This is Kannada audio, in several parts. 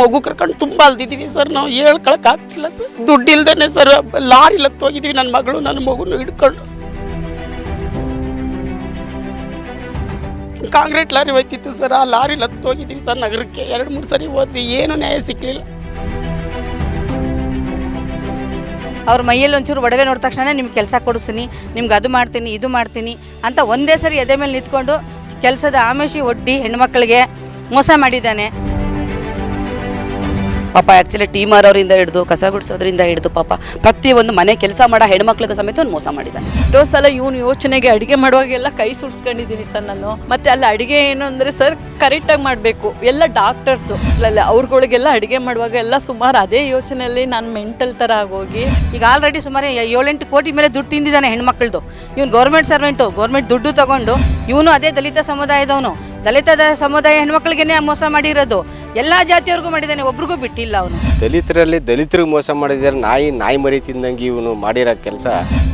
ಮಗು ಕರ್ಕೊಂಡು ತುಂಬ ಅಲ್ದಿದ್ದೀವಿ ಸರ್. ನಾವು ಹೇಳ್ಕೊಳಕ್ಕಾಗ್ತಿಲ್ಲ ಸರ್. ದುಡ್ಡು ಇಲ್ದೇನೆ ಸರ್ ಲಾರಿ ಹೋಗಿದ್ದೀವಿ ನನ್ನ ಮಗಳು ನನ್ನ ಮಗುನು ಹಿಡ್ಕೊಂಡು. ಕಾಂಕ್ರೀಟ್ ಲಾರಿ ಹೋಯ್ತಿತ್ತು ಸರ್. ಆ ಲಾರಿ ಹೋಗಿದ್ದೀವಿ ಸರ್. ನಗರಕ್ಕೆ ಎರಡು, ಮೂರು ಸರಿ ಹೋದ್ವಿ. ಏನು ನ್ಯಾಯ ಸಿಕ್ಕಲಿಲ್ಲ ಅವ್ರ ಮೈಯಲ್ಲಿ ಒಂಚೂರು ಒಡವೆ ನೋಡಿದ ತಕ್ಷಣ ನಿಮ್ಗೆ ಕೆಲಸ ಕೊಡಿಸ್ತೀನಿ. ನಿಮ್ಗೆ ಅದು ಮಾಡ್ತೀನಿ, ಇದು ಮಾಡ್ತೀನಿ ಅಂತ ಒಂದೇ ಸರಿ ಎದೆ ಮೇಲೆ ನಿಂತ್ಕೊಂಡು ಕೆಲಸದ ಆಮೇಶಿ ಒಡ್ಡಿ ಹೆಣ್ಮಕ್ಳಿಗೆ ಮೋಸ ಮಾಡಿದ್ದಾನೆ. ಪಾಪ ಆ್ಯಕ್ಚುಲಿ ಟೀ ಮಾರೋರಿಂದ ಹಿಡಿದು ಕಸ ಗುಡಿಸೋದ್ರಿಂದ ಹಿಡಿದು ಪಾಪ ಪ್ರತಿಯೊಂದು ಮನೆ ಕೆಲಸ ಮಾಡೋ ಹೆಣ್ಮಕ್ಳಿಗೆ ಸಮೇತ ಒಂದು ಮೋಸ ಮಾಡಿದ್ದಾನೆ ಎಷ್ಟೋ ಸಲ ಇವನು ಯೋಚನೆಗೆ ಅಡುಗೆ ಮಾಡುವಾಗೆಲ್ಲ ಕೈ ಸುಡ್ಸ್ಕೊಂಡಿದ್ದೀನಿ ಸರ್ ನಾನು. ಮತ್ತೆ ಅಲ್ಲಿ ಅಡುಗೆ ಏನು ಅಂದರೆ ಸರ್ ಕರೆಕ್ಟಾಗಿ ಮಾಡಬೇಕು. ಎಲ್ಲ ಡಾಕ್ಟರ್ಸು ಅಲ್ಲ ಅವ್ರುಗಳಿಗೆಲ್ಲ ಅಡುಗೆ ಮಾಡುವಾಗ ಎಲ್ಲ ಸುಮಾರು ಅದೇ ಯೋಚನೆಯಲ್ಲಿ ನಾನು ಮೆಂಟಲ್ ಥರ ಆಗೋಗಿ. ಈಗ ಆಲ್ರೆಡಿ ಸುಮಾರು ಏಳೆಂಟು ಕೋಟಿ ಮೇಲೆ ದುಡ್ಡು ತಿಂದಿದ್ದಾನೆ ಹೆಣ್ಮಕ್ಳದು. ಇವನು ಗೌರ್ಮೆಂಟ್ ಸರ್ವೆಂಟು ಗೌರ್ಮೆಂಟ್ ದುಡ್ಡು ತಗೊಂಡು ಇವನು ಅದೇ ದಲಿತ ಸಮುದಾಯದವನು. ದಲಿತ ಸಮುದಾಯ ಹೆಣ್ಮಕ್ಳಿಗೇನೆ ಮೋಸ ಮಾಡಿರೋದು ಎಲ್ಲ ಜಾತಿಯವ್ರಿಗೂ ಮಾಡಿದ್ದಾನೆ ಒಬ್ರಿಗೂ ಬಿಟ್ಟಿಲ್ಲ ಅವನು. ದಲಿತರಲ್ಲಿ ದಲಿತರಿಗೆ ಮೋಸ ಮಾಡಿದ್ದಾರೆ ನಾಯಿ ನಾಯಿ ಮರಿ ತಿಂದಂಗೆ ಇವನು ಮಾಡಿರೋ ಕೆಲಸ.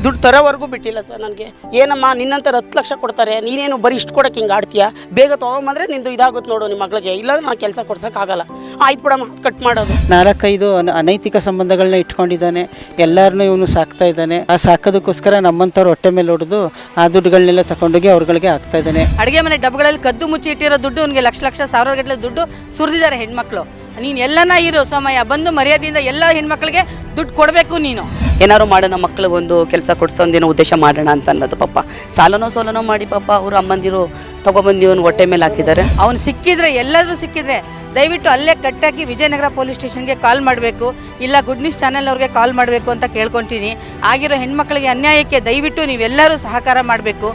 ದುಡ್ಡು ತರೋವರೆಗೂ ಬಿಟ್ಟಿಲ್ಲ ಸರ್ ನನಗೆ. ಏನಮ್ಮ ನಿನ್ನಂತರ ಹತ್ತು ಲಕ್ಷ ಕೊಡ್ತಾರೆ ನೀನೇನು ಬರೀ ಇಷ್ಟು ಕೊಡಕ್ಕೆ ಹಿಂಗೆ ಆಡ್ತೀಯ? ಬೇಗ ತೊಗೊಂಬಂದ್ರೆ ನಿಂದು ಇದಾಗುತ್ತೆ ನೋಡು ನಿಮ್ಮ ಮಗಳಿಗೆ. ಇಲ್ಲಾಂದ್ರೆ ನಾನು ಕೆಲಸ ಕೊಡ್ಸೋಕ್ಕಾಗಲ್ಲ ಆಯ್ತು ಬಿಡಮ್ಮ ಕಟ್ ಮಾಡೋದು. ನಾಲ್ಕೈದು ಅನ- ಅನೈತಿಕ ಸಂಬಂಧಗಳನ್ನ ಇಟ್ಕೊಂಡಿದ್ದಾನೆ. ಎಲ್ಲರನ್ನೂ ಇವನು ಸಾಕ್ತಾ ಇದ್ದಾನೆ. ಆ ಸಾಕೋದಕ್ಕೋಸ್ಕರ ನಮ್ಮಂಥವ್ರು ಹೊಟ್ಟೆ ಮೇಲೆ ಹೊಡೆದು ಆ ದುಡ್ಡುಗಳನ್ನೆಲ್ಲ ತಗೊಂಡೋಗಿ ಅವ್ರಗಳಿಗೆ ಹಾಕ್ತಾ ಇದ್ದಾನೆ. ಅಡುಗೆ ಮನೆ ಡಬ್ಬಗಳಲ್ಲಿ ಕದ್ದು ಮುಚ್ಚಿ ಇಟ್ಟಿರೋ ದುಡ್ಡು ಅವನಿಗೆ ಲಕ್ಷ ಲಕ್ಷ ಸಾವಿರ ಗಟ್ಟಲೆ ದುಡ್ಡು ಸುರಿದಿದ್ದಾರೆ ಹೆಣ್ಮಕ್ಳು. ನೀನು ಎಲ್ಲನ ಇರು ಸಮಯ ಬಂದು ಮರ್ಯಾದೆಯಿಂದ ಎಲ್ಲ ಹೆಣ್ಮಕ್ಳಿಗೆ ದುಡ್ಡು ಕೊಡಬೇಕು ನೀನು. ಏನಾದ್ರು ಮಾಡೋ ನಮ್ಮ ಮಕ್ಳಿಗೆ ಒಂದು ಕೆಲಸ ಕೊಡ್ಸೋಂದೇನೋ ಉದ್ದೇಶ ಮಾಡೋಣ ಅಂತ ಅನ್ನೋದು ಪಾಪ. ಸಾಲನೋ ಸೋಲನೋ ಮಾಡಿ ಪಾಪ ಅವರು ಅಮ್ಮಂದಿರು ತಗೊಬಂದು ಇವನು ಹೊಟ್ಟೆ ಮೇಲೆ ಹಾಕಿದ್ದಾರೆ. ಅವ್ನು ಸಿಕ್ಕಿದ್ರೆ ಎಲ್ಲಾದರೂ ಸಿಕ್ಕಿದ್ರೆ ದಯವಿಟ್ಟು ಅಲ್ಲೇ ಕಟ್ಟಾಕಿ ವಿಜಯನಗರ ಪೊಲೀಸ್ ಸ್ಟೇಷನ್ಗೆ ಕಾಲ್ ಮಾಡಬೇಕು. ಇಲ್ಲ ಗುಡ್ ನ್ಯೂಸ್ ಚಾನೆಲ್ ಅವ್ರಿಗೆ ಕಾಲ್ ಮಾಡಬೇಕು ಅಂತ ಕೇಳ್ಕೊತೀನಿ. ಆಗಿರೋ ಹೆಣ್ಮಕ್ಳಿಗೆ ಅನ್ಯಾಯಕ್ಕೆ ದಯವಿಟ್ಟು ನೀವೆಲ್ಲರೂ ಸಹಕಾರ ಮಾಡಬೇಕು.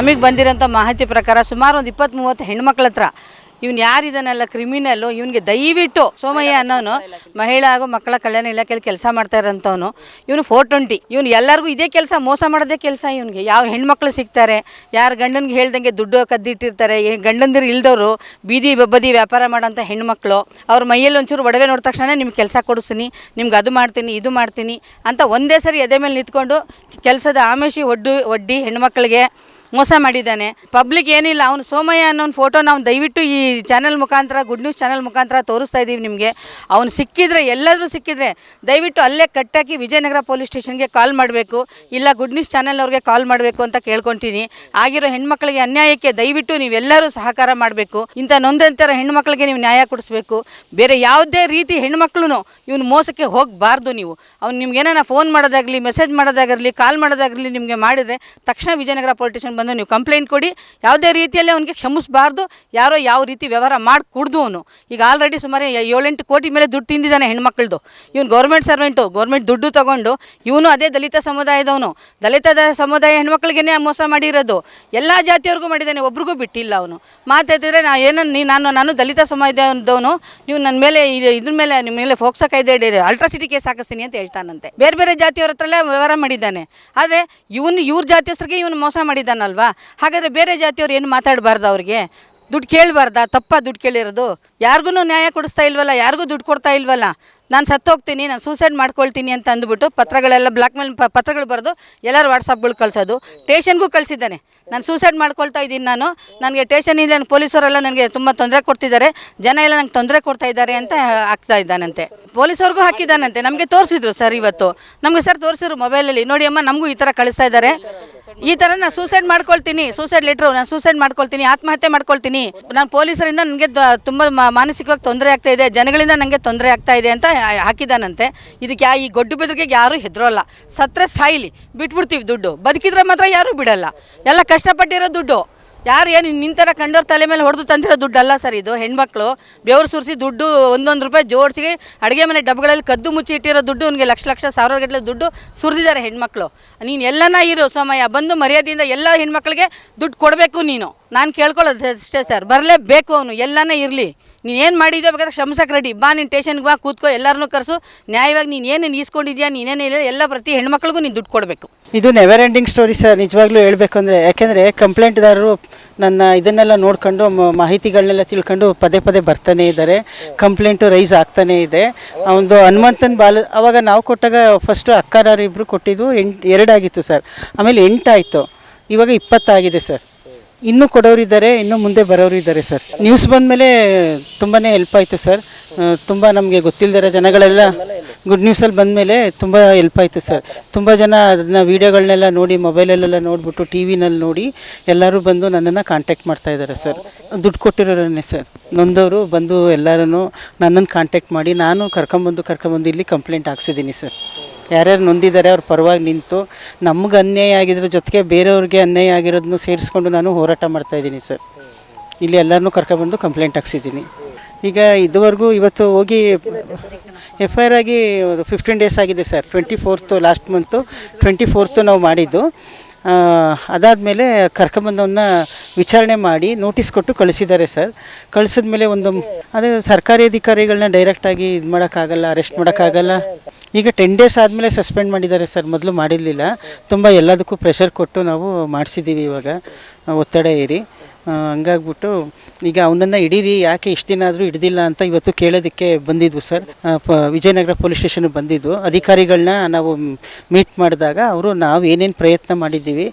ನಮಗೆ ಬಂದಿರೋಂಥ ಮಾಹಿತಿ ಪ್ರಕಾರ ಸುಮಾರು ಒಂದು ಇಪ್ಪತ್ತು ಮೂವತ್ತು ಹೆಣ್ಮಕ್ಳ ಹತ್ರ ಇವ್ನು ಯಾರಿದಾನಲ್ಲ ಕ್ರಿಮಿನಲ್ಲು ಇವನಿಗೆ ದಯವಿಟ್ಟು ಸೋಮಯ್ಯ ಅನ್ನೋನು ಮಹಿಳಾ ಹಾಗೂ ಮಕ್ಕಳ ಕಲ್ಯಾಣ ಇಲಾಖೆಯಲ್ಲಿ ಕೆಲಸ ಮಾಡ್ತಾ ಇರೋಂಥವ್ನು. ಇವನು ಫೋರ್ ಟ್ವೆಂಟಿ ಇವನು ಎಲ್ಲರಿಗೂ ಇದೇ ಕೆಲಸ, ಮೋಸ ಮಾಡೋದೇ ಕೆಲಸ ಇವನಿಗೆ. ಯಾವ ಹೆಣ್ಮಕ್ಳು ಸಿಗ್ತಾರೆ, ಯಾರು ಗಂಡನಿಗೆ ಹೇಳ್ದಂಗೆ ದುಡ್ಡು ಕದ್ದಿಟ್ಟಿರ್ತಾರೆ ಗಂಡಂದಿರು ಇಲ್ದವರು ಬೀದಿ ಬಬ್ಬದಿ ವ್ಯಾಪಾರ ಮಾಡೋಂಥ ಹೆಣ್ಮಕ್ಳು, ಅವ್ರ ಮೈಯಲ್ಲಿ ಒಂಚೂರು ಒಡವೆ ನೋಡಿದ ತಕ್ಷಣ ನಿಮ್ಗೆ ಕೆಲಸ ಕೊಡಿಸ್ತೀನಿ, ನಿಮ್ಗೆ ಅದು ಮಾಡ್ತೀನಿ, ಇದು ಮಾಡ್ತೀನಿ ಅಂತ ಒಂದೇ ಸರಿ ಎದೆ ಮೇಲೆ ನಿಂತ್ಕೊಂಡು ಕೆಲಸದ ಆಮೇಶಿ ಒಡ್ಡು, ಒಡ್ಡಿ ಹೆಣ್ಮಕ್ಳಿಗೆ ಮೋಸ ಮಾಡಿದ್ದಾನೆ. ಪಬ್ಲಿಕ್ ಏನಿಲ್ಲ, ಅವನು ಸೋಮಯ್ಯ ಅನ್ನೋ ಒಂದು ಫೋಟೋ ನಾವು ದಯವಿಟ್ಟು ಈ ಚಾನಲ್ ಮುಖಾಂತರ ಗುಡ್ ನ್ಯೂಸ್ ಚಾನಲ್ ಮುಖಾಂತರ ತೋರಿಸ್ತಾ ಇದ್ದೀವಿ ನಿಮಗೆ. ಅವನು ಸಿಕ್ಕಿದ್ರೆ, ಎಲ್ಲಾದರೂ ಸಿಕ್ಕಿದ್ರೆ ದಯವಿಟ್ಟು ಅಲ್ಲೇ ಕಟ್ಟಾಕಿ ವಿಜಯನಗರ ಪೊಲೀಸ್ ಸ್ಟೇಷನ್ಗೆ ಕಾಲ್ ಮಾಡಬೇಕು. ಇಲ್ಲ ಗುಡ್ ನ್ಯೂಸ್ ಚಾನಲ್ ಅವ್ರಿಗೆ ಕಾಲ್ ಮಾಡಬೇಕು ಅಂತ ಕೇಳ್ಕೊತೀನಿ. ಆಗಿರೋ ಹೆಣ್ಮಕ್ಳಿಗೆ ಅನ್ಯಾಯಕ್ಕೆ ದಯವಿಟ್ಟು ನೀವೆಲ್ಲರೂ ಸಹಕಾರ ಮಾಡಬೇಕು. ಇಂಥ ನೊಂದಂತರ ಹೆಣ್ಮಕ್ಳಿಗೆ ನೀವು ನ್ಯಾಯ ಕೊಡಿಸ್ಬೇಕು. ಬೇರೆ ಯಾವುದೇ ರೀತಿ ಹೆಣ್ಮಕ್ಳು ಇವ್ನು ಮೋಸಕ್ಕೆ ಹೋಗಬಾರ್ದು ನೀವು. ಅವ್ನು ನಿಮ್ಗೆ ಏನಾರ ಫೋನ್ ಮಾಡೋದಾಗಲಿ ಮೆಸೇಜ್ ಮಾಡೋದಾಗಿರಲಿ ಕಾಲ್ ಮಾಡೋದಾಗಿರಲಿ ನಿಮಗೆ ಮಾಡಿದರೆ ತಕ್ಷಣ ವಿಜಯನಗರ ಪೊಲೀಸ್ ಸ್ಟೇಷನ್ ಬಂದು ನೀವು ಕಂಪ್ಲೇಂಟ್ ಕೊಡಿ. ಯಾವುದೇ ರೀತಿಯಲ್ಲಿ ಅವನಿಗೆ ಕ್ಷಮಿಸಬಾರ್ದು. ಯಾರೋ ಯಾವ ರೀತಿ ವ್ಯವಹಾರ ಮಾಡಿ ಕುಡ್ದು ಅವನು. ಈಗ ಆಲ್ರೆಡಿ ಸುಮಾರು ಏಳೆಂಟು ಕೋಟಿ ಮೇಲೆ ದುಡ್ಡು ತಿಂದಿದ್ದಾನೆ ಹೆಣ್ಮಕ್ಳದು. ಇವನು ಗೌರ್ಮೆಂಟ್ ಸರ್ವೆಂಟು ಗೌರ್ಮೆಂಟ್ ದುಡ್ಡು ತಗೊಂಡು ಇವನು ಅದೇ ದಲಿತ ಸಮುದಾಯದವನು. ದಲಿತ ಸಮುದಾಯ ಹೆಣ್ಮಕ್ಳಿಗೇನೆ ಮೋಸ ಮಾಡಿರೋದು. ಎಲ್ಲ ಜಾತಿಯವ್ರಿಗೂ ಮಾಡಿದ್ದಾನೆ, ಒಬ್ರಿಗೂ ಬಿಟ್ಟಿಲ್ಲ ಅವನು. ಮಾತಾಡ್ತಿದ್ರೆ ನಾ ಏನನ್ನು ನೀ ನಾನು ನಾನು ದಲಿತ ಸಮುದಾಯದವನು. ನೀವು ನನ್ನ ಮೇಲೆ ಇದ್- ಇದ್ರ ಮೇಲೆ ನಿಮ್ಮ ಮೇಲೆ ಫೋಕ್ಸೋ ಕಾಯ್ದೆ ಅಲ್ಟ್ರಾಸಿಟಿ ಕೇಸ್ ಹಾಕಿಸ್ತೀನಿ ಅಂತ ಹೇಳ್ತಾನಂತೆ. ಬೇರೆ ಬೇರೆ ಜಾತಿಯವ್ರ ಹತ್ರ ವ್ಯವಹಾರ ಮಾಡಿದ್ದಾನೆ. ಆದರೆ ಇವನು, ಇವ್ರ ಜಾತಿಯಸ್ರಿಗೆ ಇವನು ಮೋಸ ಮಾಡಿದ್ದಾನಲ್ವಾ ಹಾಗಾದರೆ ಬೇರೆ ಜಾತಿಯವ್ರು ಏನು ಮಾತಾಡಬಾರ್ದು ಅವ್ರಿಗೆ? ದುಡ್ಡು ಕೇಳಬಾರ್ದಾ? ತಪ್ಪ ದುಡ್ಡು ಕೇಳಿರೋದು? ಯಾರಿಗೂ ನ್ಯಾಯ ಕೊಡಿಸ್ತಾ ಇಲ್ವಲ್ಲ? ಯಾರಿಗೂ ದುಡ್ಡು ಕೊಡ್ತಾ ಇಲ್ವಲ್ಲ? ನಾನು ಸತ್ತೋಗ್ತೀನಿ, ನಾನು ಸೂಸೈಡ್ ಮಾಡ್ಕೊಳ್ತೀನಿ ಅಂತ ಅಂದ್ಬಿಟ್ಟು ಪತ್ರಗಳೆಲ್ಲ ಬ್ಲ್ಯಾಕ್ ಮೇಲ್ ಪತ್ರಗಳು ಬರೆದು ಎಲ್ಲರೂ ವಾಟ್ಸಪ್ಗಳು ಕಳಿಸೋದು. ಟೇಷನ್ಗೂ ಕಳಿಸಿದ್ದಾನೆ. ನಾನು ಸೂಸೈಡ್ ಮಾಡ್ಕೊಳ್ತಾ ಇದ್ದೀನಿ ನಾನು. ನನಗೆ ಟೇಷನಿಂದ ಪೊಲೀಸರೆಲ್ಲ ನನಗೆ ತುಂಬ ತೊಂದರೆ ಕೊಡ್ತಿದ್ದಾರೆ. ಜನ ಎಲ್ಲ ನಂಗೆ ತೊಂದರೆ ಕೊಡ್ತಾ ಇದ್ದಾರೆ ಅಂತ ಆಗ್ತಾ ಇದ್ದಾನಂತೆ. ಪೊಲೀಸವ್ರಿಗೂ ಹಾಕಿದ್ದಾನಂತೆ. ನಮಗೆ ತೋರಿಸಿದ್ರು ಸರ್ ಇವತ್ತು. ನಮಗೆ ಸರ್ ತೋರಿಸಿದ್ರು ಮೊಬೈಲಲ್ಲಿ ನೋಡಿ ಅಮ್ಮ, ನಮಗೂ ಈ ಥರ ಕಳಿಸ್ತಾ ಇದ್ದಾರೆ. ಈ ಥರ ನಾನು ಸೂಸೈಡ್ ಮಾಡ್ಕೊಳ್ತೀನಿ. ಸೂಸೈಡ್ ಲೆಟ್ರು ನಾನು ಸೂಸೈಡ್ ಮಾಡ್ಕೊಳ್ತೀನಿ. ಆತ್ಮಹತ್ಯೆ ಮಾಡ್ಕೊಳ್ತೀನಿ. ನಾನು ಪೊಲೀಸರಿಂದ ನನಗೆ ತುಂಬ ಮಾನಸಿಕವಾಗಿ ತೊಂದರೆ ಆಗ್ತಾ ಇದೆ. ಜನಗಳಿಂದ ನನಗೆ ತೊಂದರೆ ಆಗ್ತಾ ಇದೆ ಅಂತ ಹಾಕಿದ್ದಾನಂತೆ. ಇದಕ್ಕೆ ಈ ಗೊಡ್ಡು ಬೆದರಿಕೆಗೆ ಯಾರೂ ಹೆದರೋಲ್ಲ. ಸತ್ರೆ ಸಾಯಿಲಿ. ಬಿಟ್ಬಿಡ್ತೀವಿ ದುಡ್ಡು. ಬದುಕಿದ್ರೆ ಮಾತ್ರ ಯಾರೂ ಬಿಡಲ್ಲ. ಎಲ್ಲ ಕಷ್ಟಪಟ್ಟಿರೋ ದುಡ್ಡು. ಯಾರು ಏನು ನಿಂತರ ಕಂಡೋರ್ ತಲೆ ಮೇಲೆ ಹೊಡೆದು ತಂದಿರೋ ದುಡ್ಡು ಅಲ್ಲ ಸರ್ ಇದು. ಹೆಣ್ಮಕ್ಳು, ಬೆವರು ಸುರಿಸಿ ದುಡ್ಡು ಒಂದೊಂದು ರೂಪಾಯಿ ಜೋಡಿಸಿ ಅಡುಗೆ ಮನೆ ಡಬ್ಬಗಳಲ್ಲಿ ಕದ್ದು ಮುಚ್ಚಿ ಇಟ್ಟಿರೋ ದುಡ್ಡು ಅವನಿಗೆ ಲಕ್ಷ ಲಕ್ಷ, ಸಾವಿರ ಗಟ್ಟಲೆ ದುಡ್ಡು ಸುರಿದಿದ್ದಾರೆ ಹೆಣ್ಮಕ್ಳು. ನೀನು ಎಲ್ಲನ ಇರು ಸಮಯ ಬಂದು ಮರ್ಯಾದೆಯಿಂದ ಎಲ್ಲ ಹೆಣ್ಮಕ್ಳಿಗೆ ದುಡ್ಡು ಕೊಡಬೇಕು ನೀನು. ನಾನು ಕೇಳ್ಕೊಳ್ಳೋದು ಅಷ್ಟೇ ಸರ್. ಬರಲೇಬೇಕು ಅವನು. ಎಲ್ಲನೇ ಇರಲಿ. ನೀನು ಏನು ಮಾಡಿದ್ಯೋ ಬೇಕಾದ್ರೆ ಕ್ಷಮಿಸಕ್ಕೆ ರೆಡಿ ಬಾ ನೀನು ಟೇಷನ್ಗೆ ಬಾ, ಕೂತ್ಕೋ ಎಲ್ಲರನ್ನೂ ಕರೆಸು. ನ್ಯಾಯವಾಗಿ ನೀನು ಏನೇನು ಈಸ್ಕೊಂಡಿದ್ಯಾ ನೀನೇನು ಇಲ್ಲ ಎಲ್ಲ ಪ್ರತಿ ಹೆಣ್ಮಕ್ಳಿಗೂ ನೀನು ದುಡ್ಡು ಕೊಡಬೇಕು. ಇದು ನೆವರ್ ಎಂಡಿಂಗ್ ಸ್ಟೋರಿ ಸರ್ ನಿಜವಾಗ್ಲೂ ಹೇಳಬೇಕು ಅಂದರೆ ಯಾಕೆಂದರೆ ಕಂಪ್ಲೇಂಟ್ದಾರರು ನನ್ನ ಇದನ್ನೆಲ್ಲ ನೋಡ್ಕೊಂಡು ಮಾಹಿತಿಗಳನ್ನೆಲ್ಲ ತಿಳ್ಕೊಂಡು ಪದೇ ಪದೇ ಬರ್ತಾನೆ ಇದ್ದಾರೆ. ಕಂಪ್ಲೇಂಟು ರೈಸ್ ಆಗ್ತಾನೇ ಇದೆ. ಒಂದು ಹನುಮಂತನ ಬಾಲ, ಅವಾಗ ನಾವು ಕೊಟ್ಟಾಗ ಫಸ್ಟು ಅಕ್ಕರಾರು ಇಬ್ಬರು ಕೊಟ್ಟಿದ್ದು ಎಂಟು ಎರಡಾಗಿತ್ತು ಸರ್ ಆಮೇಲೆ ಎಂಟಾಯಿತು ಇವಾಗ ಇಪ್ಪತ್ತಾಗಿದೆ ಸರ್ ಇನ್ನೂ ಕೊಡೋರಿದ್ದಾರೆ, ಇನ್ನೂ ಮುಂದೆ ಬರೋರು ಇದ್ದಾರೆ ಸರ್. ನ್ಯೂಸ್ ಬಂದಮೇಲೆ ತುಂಬಾ ಹೆಲ್ಪ್ ಆಯಿತು ಸರ್. ತುಂಬ ನಮಗೆ ಗೊತ್ತಿಲ್ಲದಿರೋ ಜನಗಳೆಲ್ಲ ಗುಡ್ ನ್ಯೂಸಲ್ಲಿ ಬಂದಮೇಲೆ ತುಂಬ ಹೆಲ್ಪ್ ಆಯಿತು ಸರ್ ತುಂಬ ಜನ ಅದನ್ನ ವೀಡಿಯೋಗಳನ್ನೆಲ್ಲ ನೋಡಿ ಮೊಬೈಲಲ್ಲೆಲ್ಲ ನೋಡಿಬಿಟ್ಟು ಟಿ ವಿನಲ್ಲಿ ನೋಡಿ ಎಲ್ಲರೂ ಬಂದು ನನ್ನನ್ನು ಕಾಂಟ್ಯಾಕ್ಟ್ ಮಾಡ್ತಾ ಇದ್ದಾರೆ ಸರ್ ದುಡ್ಡು ಕೊಟ್ಟಿರೋರನ್ನೇ ಸರ್ ನೊಂದವರು ಬಂದು ಎಲ್ಲರೂ ನನ್ನನ್ನು ಕಾಂಟ್ಯಾಕ್ಟ್ ಮಾಡಿ, ನಾನು ಕರ್ಕೊಂಬಂದು ಕರ್ಕೊಂಬಂದು ಇಲ್ಲಿ ಕಂಪ್ಲೇಂಟ್ ಹಾಕ್ಸಿದ್ದೀನಿ ಸರ್ ಯಾರ್ಯಾರು ನೊಂದಿದ್ದಾರೆ ಅವ್ರ ಪರವಾಗಿ ನಿಂತು ನಮ್ಗೆ ಅನ್ಯಾಯ ಆಗಿದ್ರ ಜೊತೆಗೆ ಬೇರೆಯವ್ರಿಗೆ ಅನ್ಯಾಯ ಆಗಿರೋದನ್ನು ಸೇರಿಸ್ಕೊಂಡು ನಾನು ಹೋರಾಟ ಮಾಡ್ತಾಯಿದ್ದೀನಿ ಸರ್ ಇಲ್ಲಿ ಎಲ್ಲರನ್ನೂ ಕರ್ಕೊಬಂದು ಕಂಪ್ಲೇಂಟ್ ಹಾಕ್ಸಿದ್ದೀನಿ. ಈಗ ಇದುವರೆಗೂ ಇವತ್ತು ಹೋಗಿ ಎಫ್ ಐ ಆರ್ ಆಗಿ ಫಿಫ್ಟೀನ್ ಡೇಸ್ ಆಗಿದೆ sir. Twenty fourth last month twenty fourth ನಾವು ಮಾಡಿದ್ದು. ಅದಾದಮೇಲೆ ಕರ್ಕೊಂಬಂದವನ್ನ ವಿಚಾರಣೆ ಮಾಡಿ ನೋಟಿಸ್ ಕೊಟ್ಟು ಕಳಿಸಿದ್ದಾರೆ ಸರ್. ಕಳಿಸಿದ ಮೇಲೆ ಒಂದು ಅದೇ ಸರ್ಕಾರಿ ಅಧಿಕಾರಿಗಳನ್ನ ಡೈರೆಕ್ಟಾಗಿ ಇದು ಮಾಡೋಕ್ಕಾಗಲ್ಲ ಅರೆಸ್ಟ್ ಮಾಡೋಕ್ಕಾಗಲ್ಲ. ಈಗ ಟೆನ್ ಡೇಸ್ ಆದಮೇಲೆ ಸಸ್ಪೆಂಡ್ ಮಾಡಿದ್ದಾರೆ ಸರ್. ಮೊದಲು ಮಾಡಿರಲಿಲ್ಲ. ತುಂಬ ಎಲ್ಲದಕ್ಕೂ ಪ್ರೆಷರ್ ಕೊಟ್ಟು ನಾವು ಮಾಡಿಸಿದ್ದೀವಿ ಇವಾಗ. ಒತ್ತಡ ಏರಿ. ಹಂಗಾಗ್ಬಿಟ್ಟು ಈಗ ಅವನನ್ನು ಹಿಡೀರಿ, ಯಾಕೆ ಇಷ್ಟು ದಿನ ಆದರೂ ಹಿಡ್ದಿಲ್ಲ ಅಂತ ಇವತ್ತು ಕೇಳೋದಕ್ಕೆ ಬಂದಿದ್ವು ಸರ್. ಪ, ವಿಜಯನಗರ ಪೊಲೀಸ್ ಸ್ಟೇಷನ್ಗೆ ಬಂದಿದ್ದು. ಅಧಿಕಾರಿಗಳನ್ನ ನಾವು ಮೀಟ್ ಮಾಡಿದಾಗ ಅವರು ನಾವು ಏನೇನು ಪ್ರಯತ್ನ ಮಾಡಿದ್ದೀವಿ,